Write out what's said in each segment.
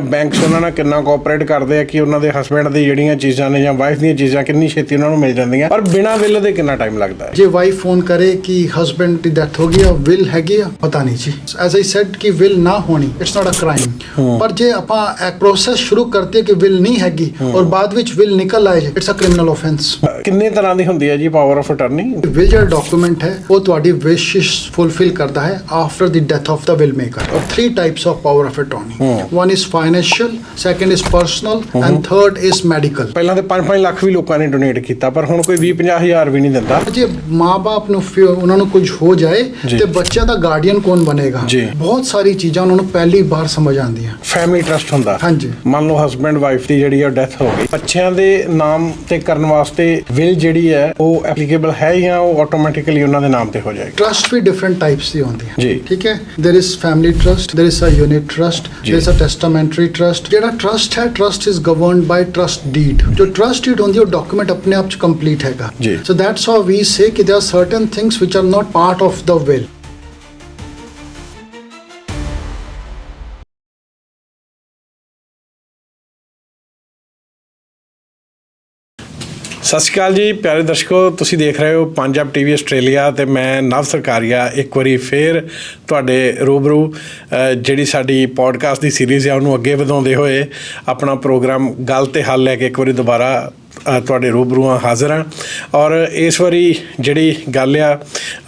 Banks ਉਹਨਾਂ ਨਾਲ ਕਿੰਨਾ ਕੋਆਪਰੇਟ ਕਰਦੇ ਆ ਕਿ ਉਹਨਾਂ ਦੇ ਹਸਬੰਡ ਦੀ ਜਿਹੜੀਆਂ ਚੀਜ਼ਾਂ ਨੇ ਜਾਂ ਵਾਈਫ ਦੀਆਂ ਚੀਜ਼ਾਂ ਕਿੰਨੀ ਛੇਤੀ ਉਹਨਾਂ ਨੂੰ ਮਿਲ ਜਾਂਦੀਆਂ? ਪਰ ਬਿਨਾਂ ਬਿੱਲ ਦੇ ਕਿੰਨਾ ਟਾਈਮ ਲੱਗਦਾ ਹੈ? ਜੇ ਵਾਈਫ ਫੋਨ ਕਰੇ ਕਿ ਹਸਬੰਡ ਦੀ ਡੈਥ ਹੋ ਗਈ ਆ ਵਿਲ ਹੈਗੀ ਆ? ਪਤਾ ਨਹੀਂ ਜੀ। ਐਜ਼ ਆਈ ਸੈਡ ਕਿ ਵਿਲ ਨਾ ਹੋਣੀ ਇਟਸ ਨਾਟ ਅ ਕ੍ਰਾਈਮ ਪਰ ਜੇ ਆਪਾਂ ਇੱਕ ਪ੍ਰੋਸੈਸ ਸ਼ੁਰੂ ਕਰਤੇ ਕਿ ਵਿਲ ਨਹੀਂ ਹੈਗੀ ਔਰ ਬਾਅਦ ਵਿੱਚ ਵਿਲ ਨਿਕਲ ਆਏ ਇਟਸ ਅ ਕ੍ਰਿਮੀਨਲ ਆਫੈਂਸ ਕਿੰਨੇ ਤਰ੍ਹਾਂ ਦੀ ਹੁੰਦੀ ਹੈ ਜੀ ਪਾਵਰ ਆਫ ਅਟਰਨੀ ਵਿਲ ਜਿਹੜਾ ਡਾਕੂਮੈਂਟ ਹੈ ਉਹ ਤੁਹਾਡੀ ਵਿਸ਼ਸ ਫੁੱਲਫਿਲ ਕਰਦਾ ਹੈ after the death of the will maker three types of power of attorney one is financial second is personal and third is medical ਪਹਿਲਾਂ ਤੇ 5-5 ਲੱਖ ਵੀ ਲੋਕਾਂ ਨੇ ਡੋਨੇਟ ਕੀਤਾ ਪਰ ਹੁਣ ਕੋਈ 20-50 ਹਜ਼ਾਰ ਵੀ ਨਹੀਂ ਦਿੰਦਾ। ਜੇ ਮਾਪੇ ਨੂੰ ਫਿਰ ਉਹਨਾਂ ਨੂੰ ਕੁਝ ਹੋ ਜਾਏ। ਤੇ ਬੱਚਿਆਂ ਦਾ ਗਾਰਡੀਅਨ ਕੌਣ ਬਣੇਗਾ। ਬਹੁਤ ਸਾਰੀ ਚੀਜ਼ਾਂ ਉਹਨਾਂ ਨੂੰ ਪਹਿਲੀ ਵਾਰ ਸਮਝ ਆਉਂਦੀਆਂ। ਫੈਮਿਲੀ ਟਰਸਟ ਹੁੰਦਾ। ਹਾਂਜੀ। ਮੰਨ ਲਓ ਹਸਬੰਡ ਵਾਈਫ ਦੀ ਜਿਹੜੀ ਆ ਡੈਥ ਹੋ ਗਈ। ਬੱਚਿਆਂ ਦੇ ਨਾਮ ਤੇ ਕਰਨ ਵਾਸਤੇ ਵਿਲ ਜਿਹੜੀ ਹੈ ਉਹ ਐਪਲੀਕੇਬਲ ਹੈ ਜਾਂ ਉਹ ਆਟੋਮੈਟਿਕਲੀ ਉਹਨਾਂ ਦੇ ਨਾਮ ਤੇ ਹੋ ਜਾਏਗੀ ਟਰਸਟ ਵੀ ਡਿਫਰੈਂਟ ਟਾਈਪਸ ਦੀ ਹੁੰਦੀ ਹੈ ਜੀ। ਠੀਕ ਹੈ there is family trust there is a unit trust there is a testamentary trust ਜਿਹੜਾ ਟਰਸਟ ਹੈ trust is governed by trust deed ਜੋ ਟਰਸਟ ਡੀਡ ਹੁੰਦੀ ਹੈ ਉਹ ਡਾਕੂਮੈਂਟ ਆਪਣੇ ਆਪ ਚ ਕੰਪਲੀਟ ਹੈਗਾ ਜੀ। ਸੋ ਦੈਟਸ ਹਾਊ ਵੀ ਸੇ ਕਿ there are certain things which are not part of the will ਸਤਿ ਸ਼੍ਰੀ ਅਕਾਲ ਜੀ, ਪਿਆਰੇ ਦਰਸ਼ਕੋ, ਤੁਸੀਂ ਦੇਖ ਰਹੇ ਹੋ ਪੰਜਾਬ ਟੀਵੀ ਆਸਟ੍ਰੇਲੀਆ ਤੇ ਮੈਂ ਨਵ ਸਰਕਾਰੀਆ ਇੱਕ ਵਾਰੀ ਫੇਰ ਤੁਹਾਡੇ ਰੂਬਰੂ ਜਿਹੜੀ ਸਾਡੀ ਪੋਡਕਾਸਟ ਦੀ ਸੀਰੀਜ਼ ਹੈ ਉਹਨੂੰ ਅੱਗੇ ਵਧਾਉਂਦੇ ਹੋਏ ਆਪਣਾ ਪ੍ਰੋਗਰਾਮ ਗੱਲ ਤੇ ਹੱਲ ਲੈ ਕੇ ਇੱਕ ਵਾਰੀ ਦੁਬਾਰਾ ਤੁਹਾਡੇ ਰੂਬਰੂ ਹਾਂ ਹਾਜ਼ਰ ਹਾਂ। ਔਰ ਇਸ ਵਾਰੀ ਜਿਹੜੀ ਗੱਲ ਆ,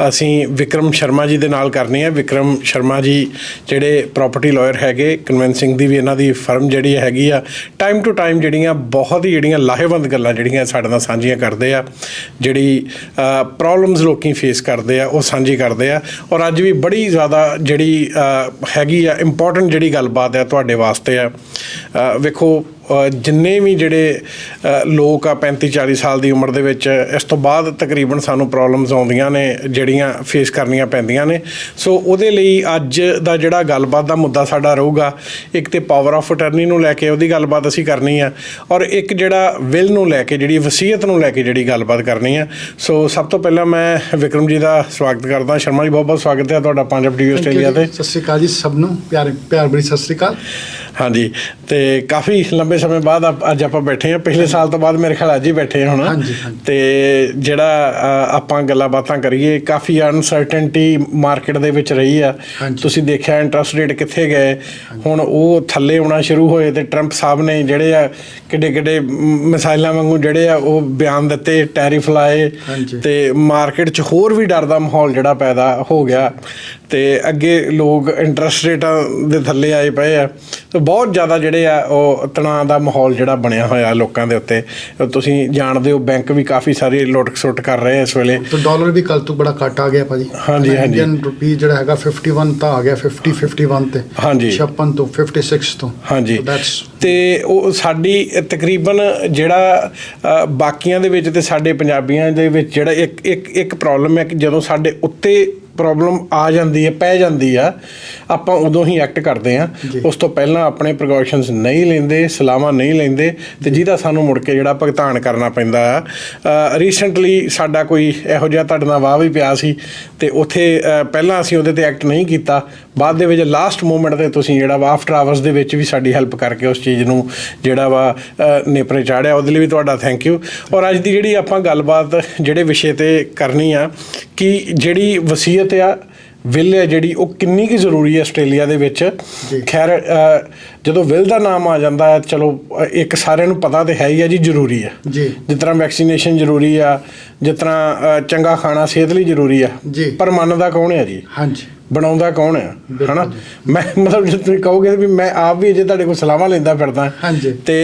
ਅਸੀਂ ਵਿਕਰਮ ਸ਼ਰਮਾ ਜੀ ਦੇ ਨਾਲ ਕਰਨੀ ਆ। ਵਿਕਰਮ ਸ਼ਰਮਾ ਜੀ ਜਿਹੜੇ ਪ੍ਰਾਪਰਟੀ ਲਾਇਰ ਹੈਗੇ ਕਨਵੈਂਸਿੰਗ ਦੀ ਵੀ ਇਹਨਾਂ ਦੀ ਫਰਮ ਜਿਹੜੀ ਹੈਗੀ ਆ ਟਾਈਮ ਟੂ ਟਾਈਮ ਜਿਹੜੀਆਂ ਬਹੁਤ ਹੀ ਜਿਹੜੀਆਂ ਲਾਹੇਵੰਦ ਗੱਲਾਂ ਜਿਹੜੀਆਂ ਸਾਡੇ ਨਾਲ ਸਾਂਝੀਆਂ ਕਰਦੇ ਆ, ਜਿਹੜੀ ਪ੍ਰੋਬਲਮਸ ਲੋਕੀ ਫੇਸ ਕਰਦੇ ਆ, ਉਹ ਸਾਂਝੀ ਕਰਦੇ ਆ। ਔਰ ਅੱਜ ਵੀ ਬੜੀ ਜ਼ਿਆਦਾ ਜਿਹੜੀ ਹੈਗੀ ਆ ਇੰਪੋਰਟੈਂਟ ਜਿਹੜੀ ਗੱਲਬਾਤ ਆ ਤੁਹਾਡੇ ਵਾਸਤੇ ਆ। ਵੇਖੋ ਜਿੰਨੇ ਵੀ ਜਿਹੜੇ ਲੋਕ ਆ 35 40 ਸਾਲ ਦੀ ਉਮਰ ਦੇ ਵਿੱਚ ਇਸ ਤੋਂ ਬਾਅਦ ਤਕਰੀਬਨ ਸਾਨੂੰ ਪ੍ਰੋਬਲਮਸ ਆਉਂਦੀਆਂ ਨੇ ਜਿਹੜੀਆਂ ਫੇਸ ਕਰਨੀਆਂ ਪੈਂਦੀਆਂ ਨੇ। ਸੋ ਉਹਦੇ ਲਈ ਅੱਜ ਦਾ ਜਿਹੜਾ ਗੱਲਬਾਤ ਦਾ ਮੁੱਦਾ ਸਾਡਾ ਰਹੂਗਾ ਇੱਕ ਤੇ ਪਾਵਰ ਆਫ ਅਟਰਨੀ ਨੂੰ ਲੈ ਕੇ ਉਹਦੀ ਗੱਲਬਾਤ ਅਸੀਂ ਕਰਨੀ ਆ ਔਰ ਇੱਕ ਜਿਹੜਾ ਵਿਲ ਨੂੰ ਲੈ ਕੇ ਜਿਹੜੀ ਵਸੀਅਤ ਨੂੰ ਲੈ ਕੇ ਜਿਹੜੀ ਗੱਲਬਾਤ ਕਰਨੀ ਆ। ਸੋ ਸਭ ਤੋਂ ਪਹਿਲਾਂ ਮੈਂ ਵਿਕਰਮ ਜੀ ਦਾ ਸਵਾਗਤ ਕਰਦਾ ਸ਼ਰਮਾ ਜੀ ਬਹੁਤ ਬਹੁਤ ਸਵਾਗਤ ਹੈ ਤੁਹਾਡਾ ਪੰਜਾਬ ਟੀਵੀ ਆਸਟ੍ਰੇਲੀਆ ਤੇ। ਸਤਿ ਸ਼੍ਰੀ ਅਕਾਲ ਜੀ ਸਭ ਨੂੰ ਪਿਆਰ ਪਿਆਰ ਬੜੀ ਸਤਿ ਸ਼੍ਰੀ ਅਕਾਲ। ਹਾਂਜੀ। ਤੇ ਕਾਫੀ ਲੰਬੇ ਸਮੇਂ ਬਾਅਦ ਅੱਜ ਆਪਾਂ ਬੈਠੇ ਹਾਂ। ਪਿਛਲੇ ਸਾਲ ਤੋਂ ਬਾਅਦ ਮੇਰੇ ਖਿਆਲ ਅੱਜ ਹੀ ਬੈਠੇ ਹਾਂ ਹੁਣ। ਤੇ ਜਿਹੜਾ ਆਪਾਂ ਗੱਲਾਂ ਬਾਤਾਂ ਕਰੀਏ ਕਾਫੀ ਅਨਸਰਟਨਟੀ ਮਾਰਕੀਟ ਦੇ ਵਿੱਚ ਰਹੀ ਆ। ਤੁਸੀਂ ਦੇਖਿਆ ਇੰਟਰਸਟ ਰੇਟ ਕਿੱਥੇ ਗਏ? ਹੁਣ ਉਹ ਥੱਲੇ ਆਉਣਾ ਸ਼ੁਰੂ ਹੋਏ ਤੇ ਟਰੰਪ ਸਾਹਿਬ ਨੇ ਜਿਹੜੇ ਆ ਕਿੱਡੇ ਕਿੱਡੇ ਮਿਸਾਈਲਾਂ ਵਾਂਗੂ ਜਿਹੜੇ ਆ ਉਹ ਬਿਆਨ ਦਿੱਤੇ ਟੈਰਿਫ ਲਾਏ। ਤੇ ਮਾਰਕੀਟ 'ਚ ਹੋਰ ਵੀ ਡਰ ਦਾ ਮਾਹੌਲ ਜਿਹੜਾ ਪੈਦਾ ਹੋ ਗਿਆ। ਤੇ ਅੱਗੇ ਲੋਕ ਇੰਟਰਸਟ ਰੇਟਾਂ ਦੇ ਥੱਲੇ ਆਏ ਪਏ ਆ। ਤੇ ਬਹੁਤ ਜ਼ਿਆਦਾ ਜਿਹੜੇ ਆ ਉਹ ਤਣਾਅ ਦਾ ਮਾਹੌਲ ਜਿਹੜਾ ਬਣਿਆ ਹੋਇਆ ਲੋਕਾਂ ਦੇ ਉੱਤੇ। ਤੁਸੀਂ ਜਾਣਦੇ ਹੋ ਬੈਂਕ ਵੀ ਕਾਫੀ ਸਾਰੇ ਲੁੱਟ ਖਸੁੱਟ ਕਰ ਰਹੇ ਆ ਇਸ ਵੇਲੇ। ਤਾਂ ਡਾਲਰ ਵੀ ਕੱਲ ਤੋਂ ਬੜਾ ਘਟ ਆ ਗਿਆ ਭਾਜੀ। ਹਾਂਜੀ, ਹਾਂਜੀ। ਇੰਡੀਅਨ ਰੁਪੀ ਜਿਹੜਾ ਹੈਗਾ 51 ਤਾਂ ਆ ਗਿਆ 50 51 ਤੇ। ਹਾਂਜੀ। 56 ਤੋਂ 56 ਤੋਂ। ਹਾਂਜੀ। ਤੇ ਉਹ ਸਾਡੀ ਤਕਰੀਬਨ ਜਿਹੜਾ ਬਾਕੀਆਂ ਦੇ ਵਿੱਚ ਤੇ ਸਾਡੇ ਪੰਜਾਬੀਆਂ ਦੇ ਵਿੱਚ ਜਿਹੜਾ ਇੱਕ ਇੱਕ ਇੱਕ ਪ੍ਰੋਬਲਮ ਹੈ ਕਿ ਜਦੋਂ ਸਾਡੇ ਉੱਤੇ ਪ੍ਰੋਬਲਮ ਆ ਜਾਂਦੀ ਹੈ ਪੈ ਜਾਂਦੀ ਆ ਆਪਾਂ ਉਦੋਂ ਹੀ ਐਕਟ ਕਰਦੇ ਆ। ਉਸ ਤੋਂ ਪਹਿਲਾਂ ਆਪਣੇ ਪ੍ਰੀਕਾਸ਼ਨਸ ਨਹੀਂ ਲੈਂਦੇ ਸਲਾਹਾਂ ਨਹੀਂ ਲੈਂਦੇ ਤੇ ਜਿਹਦਾ ਸਾਨੂੰ ਮੁੜ ਕੇ ਜਿਹੜਾ ਭੁਗਤਾਨ ਕਰਨਾ ਪੈਂਦਾ ਆ। ਰੀਸੈਂਟਲੀ ਸਾਡਾ ਕੋਈ ਇਹੋ ਜਿਹਾ ਤੁਹਾਡੇ ਨਾਲ ਵਾਹ ਵੀ ਪਿਆ ਸੀ ਤੇ ਉੱਥੇ ਪਹਿਲਾਂ ਅਸੀਂ ਉਹਦੇ ਤੇ ਐਕਟ ਨਹੀਂ ਕੀਤਾ। ਬਾਅਦ ਦੇ ਵਿੱਚ ਲਾਸਟ ਮੂਮੈਂਟ ਤੇ ਤੁਸੀਂ ਜਿਹੜਾ ਵਾ ਆਫਟਰ ਆਵਰਸ ਦੇ ਵਿੱਚ ਵੀ ਸਾਡੀ ਹੈਲਪ ਕਰਕੇ ਉਸ ਚੀਜ਼ ਨੂੰ ਜਿਹੜਾ ਵਾ ਨੇਪਰੇ ਚਾੜਿਆ, ਉਹਦੇ ਲਈ ਵੀ ਤੁਹਾਡਾ ਥੈਂਕ ਯੂ ਔਰ ਅੱਜ ਦੀ ਜਿਹੜੀ ਆਪਾਂ ਗੱਲਬਾਤ, ਜਿਹੜੇ ਵਿਸ਼ੇ ਤੇ ਕਰਨੀ ਆ, ਕਿ ਜਿਹੜੀ ਵਸੀਅਤ ਆ ਵਿਲ ਹੈ ਜਿਹੜੀ ਉਹ ਕਿੰਨੀ ਕੁ ਜ਼ਰੂਰੀ ਹੈ ਆਸਟ੍ਰੇਲੀਆ ਦੇ ਵਿੱਚ। ਖੈਰ ਜਦੋਂ ਵਿਲ ਦਾ ਨਾਮ ਆ ਜਾਂਦਾ ਹੈ ਚਲੋ ਇੱਕ ਸਾਰਿਆਂ ਨੂੰ ਪਤਾ ਤੇ ਹੈ ਹੀ ਆ ਜੀ ਜ਼ਰੂਰੀ ਹੈ। ਜੀ। ਜਿਸ ਤਰ੍ਹਾਂ ਵੈਕਸੀਨੇਸ਼ਨ ਜ਼ਰੂਰੀ ਆ ਜਿਸ ਤਰ੍ਹਾਂ ਚੰਗਾ ਖਾਣਾ ਸਿਹਤ ਲਈ ਜ਼ਰੂਰੀ ਆ। ਪਰ ਮੰਨਦਾ ਕੌਣ ਹੈ ਜੀ? ਹਾਂਜੀ। ਬਣਾਉਂਦਾ ਕੌਣ ਆ ਬਿਲਕੁਲ ਹਨਾ? ਮੈਂ ਮਤਲਬ ਜੇ ਤੁਸੀਂ ਕਹੋਗੇ ਵੀ ਮੈਂ ਆਪ ਵੀ ਅਜੇ ਤੁਹਾਡੇ ਕੋਲ ਸਲਾਹਾਂ ਲੈਂਦਾ ਫਿਰਦਾ ਹਾਂਜੀ। ਤੇ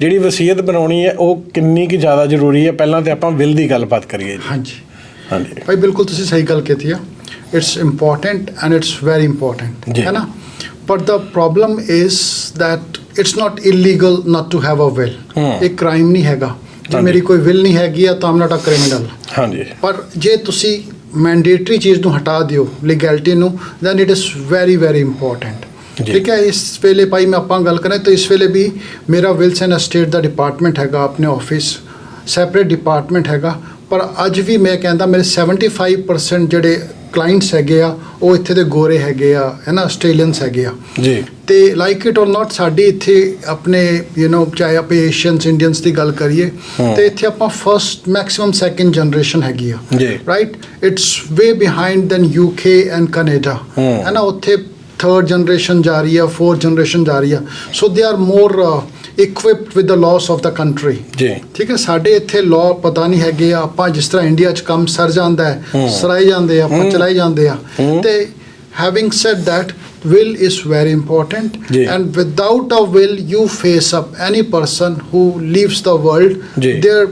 ਜਿਹੜੀ ਵਸੀਅਤ ਬਣਾਉਣੀ ਹੈ ਉਹ ਕਿੰਨੀ ਕੁ ਜ਼ਿਆਦਾ ਜ਼ਰੂਰੀ ਹੈ? ਪਹਿਲਾਂ ਤੇ ਆਪਾਂ ਵਿਲ ਦੀ ਗੱਲਬਾਤ ਕਰੀਏ ਜੀ। ਹਾਂਜੀ। ਹਾਂਜੀ। ਭਾਈ ਬਿਲਕੁਲ ਤੁਸੀਂ ਸਹੀ ਗੱਲ ਕੀਤੀ ਆ। It's important and it's very important ਜੀ। ਹੈ ਨਾ but the problem is that it's not illegal not to have a will ਹਮ। ਇਹ ਕ੍ਰਾਈਮ ਨਹੀਂ ਹੈਗਾ ਜੇ। ਮੇਰੀ ਕੋਈ ਵਿਲ ਨਹੀਂ ਹੈਗੀ ਆ ਤਾਂ ਆਮ ਨਾਟ ਅ ਕ੍ਰਿਮੀਨਲ ਹਾਂਜੀ ਪਰ ਜੇ ਤੁਸੀਂ ਮੈਂਡੇਟਰੀ ਚੀਜ਼ ਨੂੰ ਹਟਾ ਦਿਓ ਲੀਗੈਲਿਟੀ ਨੂੰ then it is very very important. ਠੀਕ ਹੈ ਇਸ ਵੇਲੇ ਭਾਈ ਮੈਂ ਆਪਾਂ ਗੱਲ ਕਰਾਂ ਤਾਂ ਇਸ ਵੇਲੇ ਵੀ ਮੇਰਾ ਵਿਲਸ ਐਂਡ ਅਸਟੇਟ ਦਾ ਡਿਪਾਰਟਮੈਂਟ ਹੈਗਾ ਆਪਣੇ ਆਫਿਸ ਸੈਪਰੇਟ ਡਿਪਾਰਟਮੈਂਟ ਹੈਗਾ ਪਰ ਅੱਜ ਵੀ ਮੈਂ ਕਹਿੰਦਾ ਮੇਰੇ 75% ਜਿਹੜੇ ਕਲਾਇੰਟਸ ਹੈਗੇ ਆ ਉਹ ਇੱਥੇ ਦੇ ਗੋਰੇ ਹੈਗੇ ਆ ਹੈ ਨਾ ਆਸਟ੍ਰੇਲੀਅਨਸ ਹੈਗੇ ਆ ਜੀ ਤੇ ਲਾਈਕ ਇਟ অর ਨਾਟ ਸਾਡੀ ਇੱਥੇ ਆਪਣੇ ਯੂ نو ਚਾਹੇ ਆਪਾਂ ਏਸ਼ੀਅਨਸ ਇੰਡੀਅਨਸ ਦੀ ਗੱਲ ਕਰੀਏ ਹਾਂ। ਤੇ ਇੱਥੇ ਆਪਾਂ ਫਰਸਟ ਮੈਕਸਿਮਮ ਸੈਕੰਡ ਜਨਰੇਸ਼ਨ ਹੈਗੀ ਆ ਜੀ। Right it's way behind than UK and Canada ਹਾਂ। ਹੈ ਨਾ ਉੱਥੇ ਥਰਡ ਜਨਰੇਸ਼ਨ ਜਾ ਰਹੀ ਆ ਫੋਰਥ ਜਨਰੇਸ਼ਨ ਜਾ ਰਹੀ ਆ so they are more equipped with the laws of the country ਜੀ ਠੀਕ ਹੈ ਸਾਡੇ ਇੱਥੇ ਲਾਅ ਪਤਾ ਨਹੀਂ ਹੈਗੇ ਆ ਆਪਾਂ ਜਿਸ ਤਰ੍ਹਾਂ ਇੰਡੀਆ 'ਚ ਕੰਮ ਸਰ ਜਾਂਦਾ ਹੈ। ਸਰਾਏ ਜਾਂਦੇ ਆ ਆਪਾਂ। ਚਲਾਏ ਜਾਂਦੇ ਆ। ਤੇ having said that will is very important ਜੀ। and without a will you face up any person who leaves the world ਜੀ। their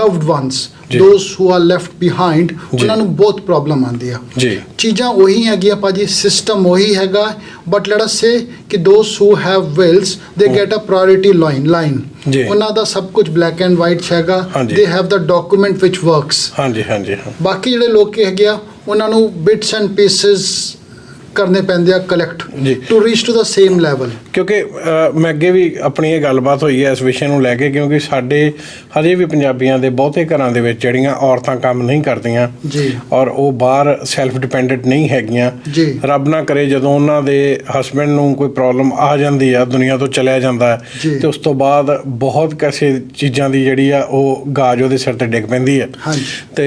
loved ones who are left behind ਜੀ। ਉਹਨਾਂ ਨੂੰ ਬਹੁਤ ਪ੍ਰੋਬਲਮ ਆਉਂਦੀ ਆ। ਜੀ। ਚੀਜ਼ਾਂ ਉਹੀ ਹੈਗੀਆਂ ਭਾਜੀ ਸਿਸਟਮ ਉਹੀ ਹੈਗਾ ਬਟ ਲੈਟ ਅਸ ਸੇ ਕਿ those who have wills they get a priority line line. ਉਹਨਾਂ ਦਾ ਸਭ ਕੁਝ ਬਲੈਕ ਐਂਡ ਵਾਈਟ ਹੈਗਾ। They have the document which works ਹਾਂਜੀ ਹਾਂਜੀ ਹਾਂ। ਬਾਕੀ ਜਿਹੜੇ ਲੋਕ ਹੈਗੇ ਆ ਉਹਨਾਂ ਨੂੰ ਬਿਟਸ ਐਂਡ ਪੀਸਸ ਕਰਨੇ ਪੈਂਦੇ ਆ collect. To reach to the same level ਕਿਉਂਕਿ ਮੈਂ ਅੱਗੇ ਵੀ ਆਪਣੀ ਇਹ ਗੱਲਬਾਤ ਹੋਈ ਹੈ ਇਸ ਵਿਸ਼ੇ ਨੂੰ ਲੈ ਕੇ ਕਿਉਂਕਿ ਸਾਡੇ ਹਜੇ ਵੀ ਪੰਜਾਬੀਆਂ ਦੇ ਬਹੁਤੇ ਘਰਾਂ ਦੇ ਵਿੱਚ ਜਿਹੜੀਆਂ ਔਰਤਾਂ ਕੰਮ ਨਹੀਂ ਕਰਦੀਆਂ ਜੀ ਔਰ ਉਹ ਬਾਹਰ ਸੈਲਫ ਡਿਪੈਂਡੈਂਟ ਨਹੀਂ ਹੈਗੀਆਂ ਜੀ। ਰੱਬ ਨਾ ਕਰੇ ਜਦੋਂ ਉਹਨਾਂ ਦੇ ਹਸਬੰਡ ਨੂੰ ਕੋਈ ਪ੍ਰੋਬਲਮ ਆ ਜਾਂਦੀ ਆ ਦੁਨੀਆ ਤੋਂ ਚਲਿਆ ਜਾਂਦਾ। ਤੇ ਉਸ ਤੋਂ ਬਾਅਦ ਬਹੁਤ ਕਿਸੇ ਚੀਜ਼ਾਂ ਦੀ ਜਿਹੜੀ ਆ ਉਹ ਗਾਜ ਉਹਦੇ ਸਿਰ ਤੇ ਡਿੱਗ ਪੈਂਦੀ ਹੈ ਹਾਂਜੀ। ਤੇ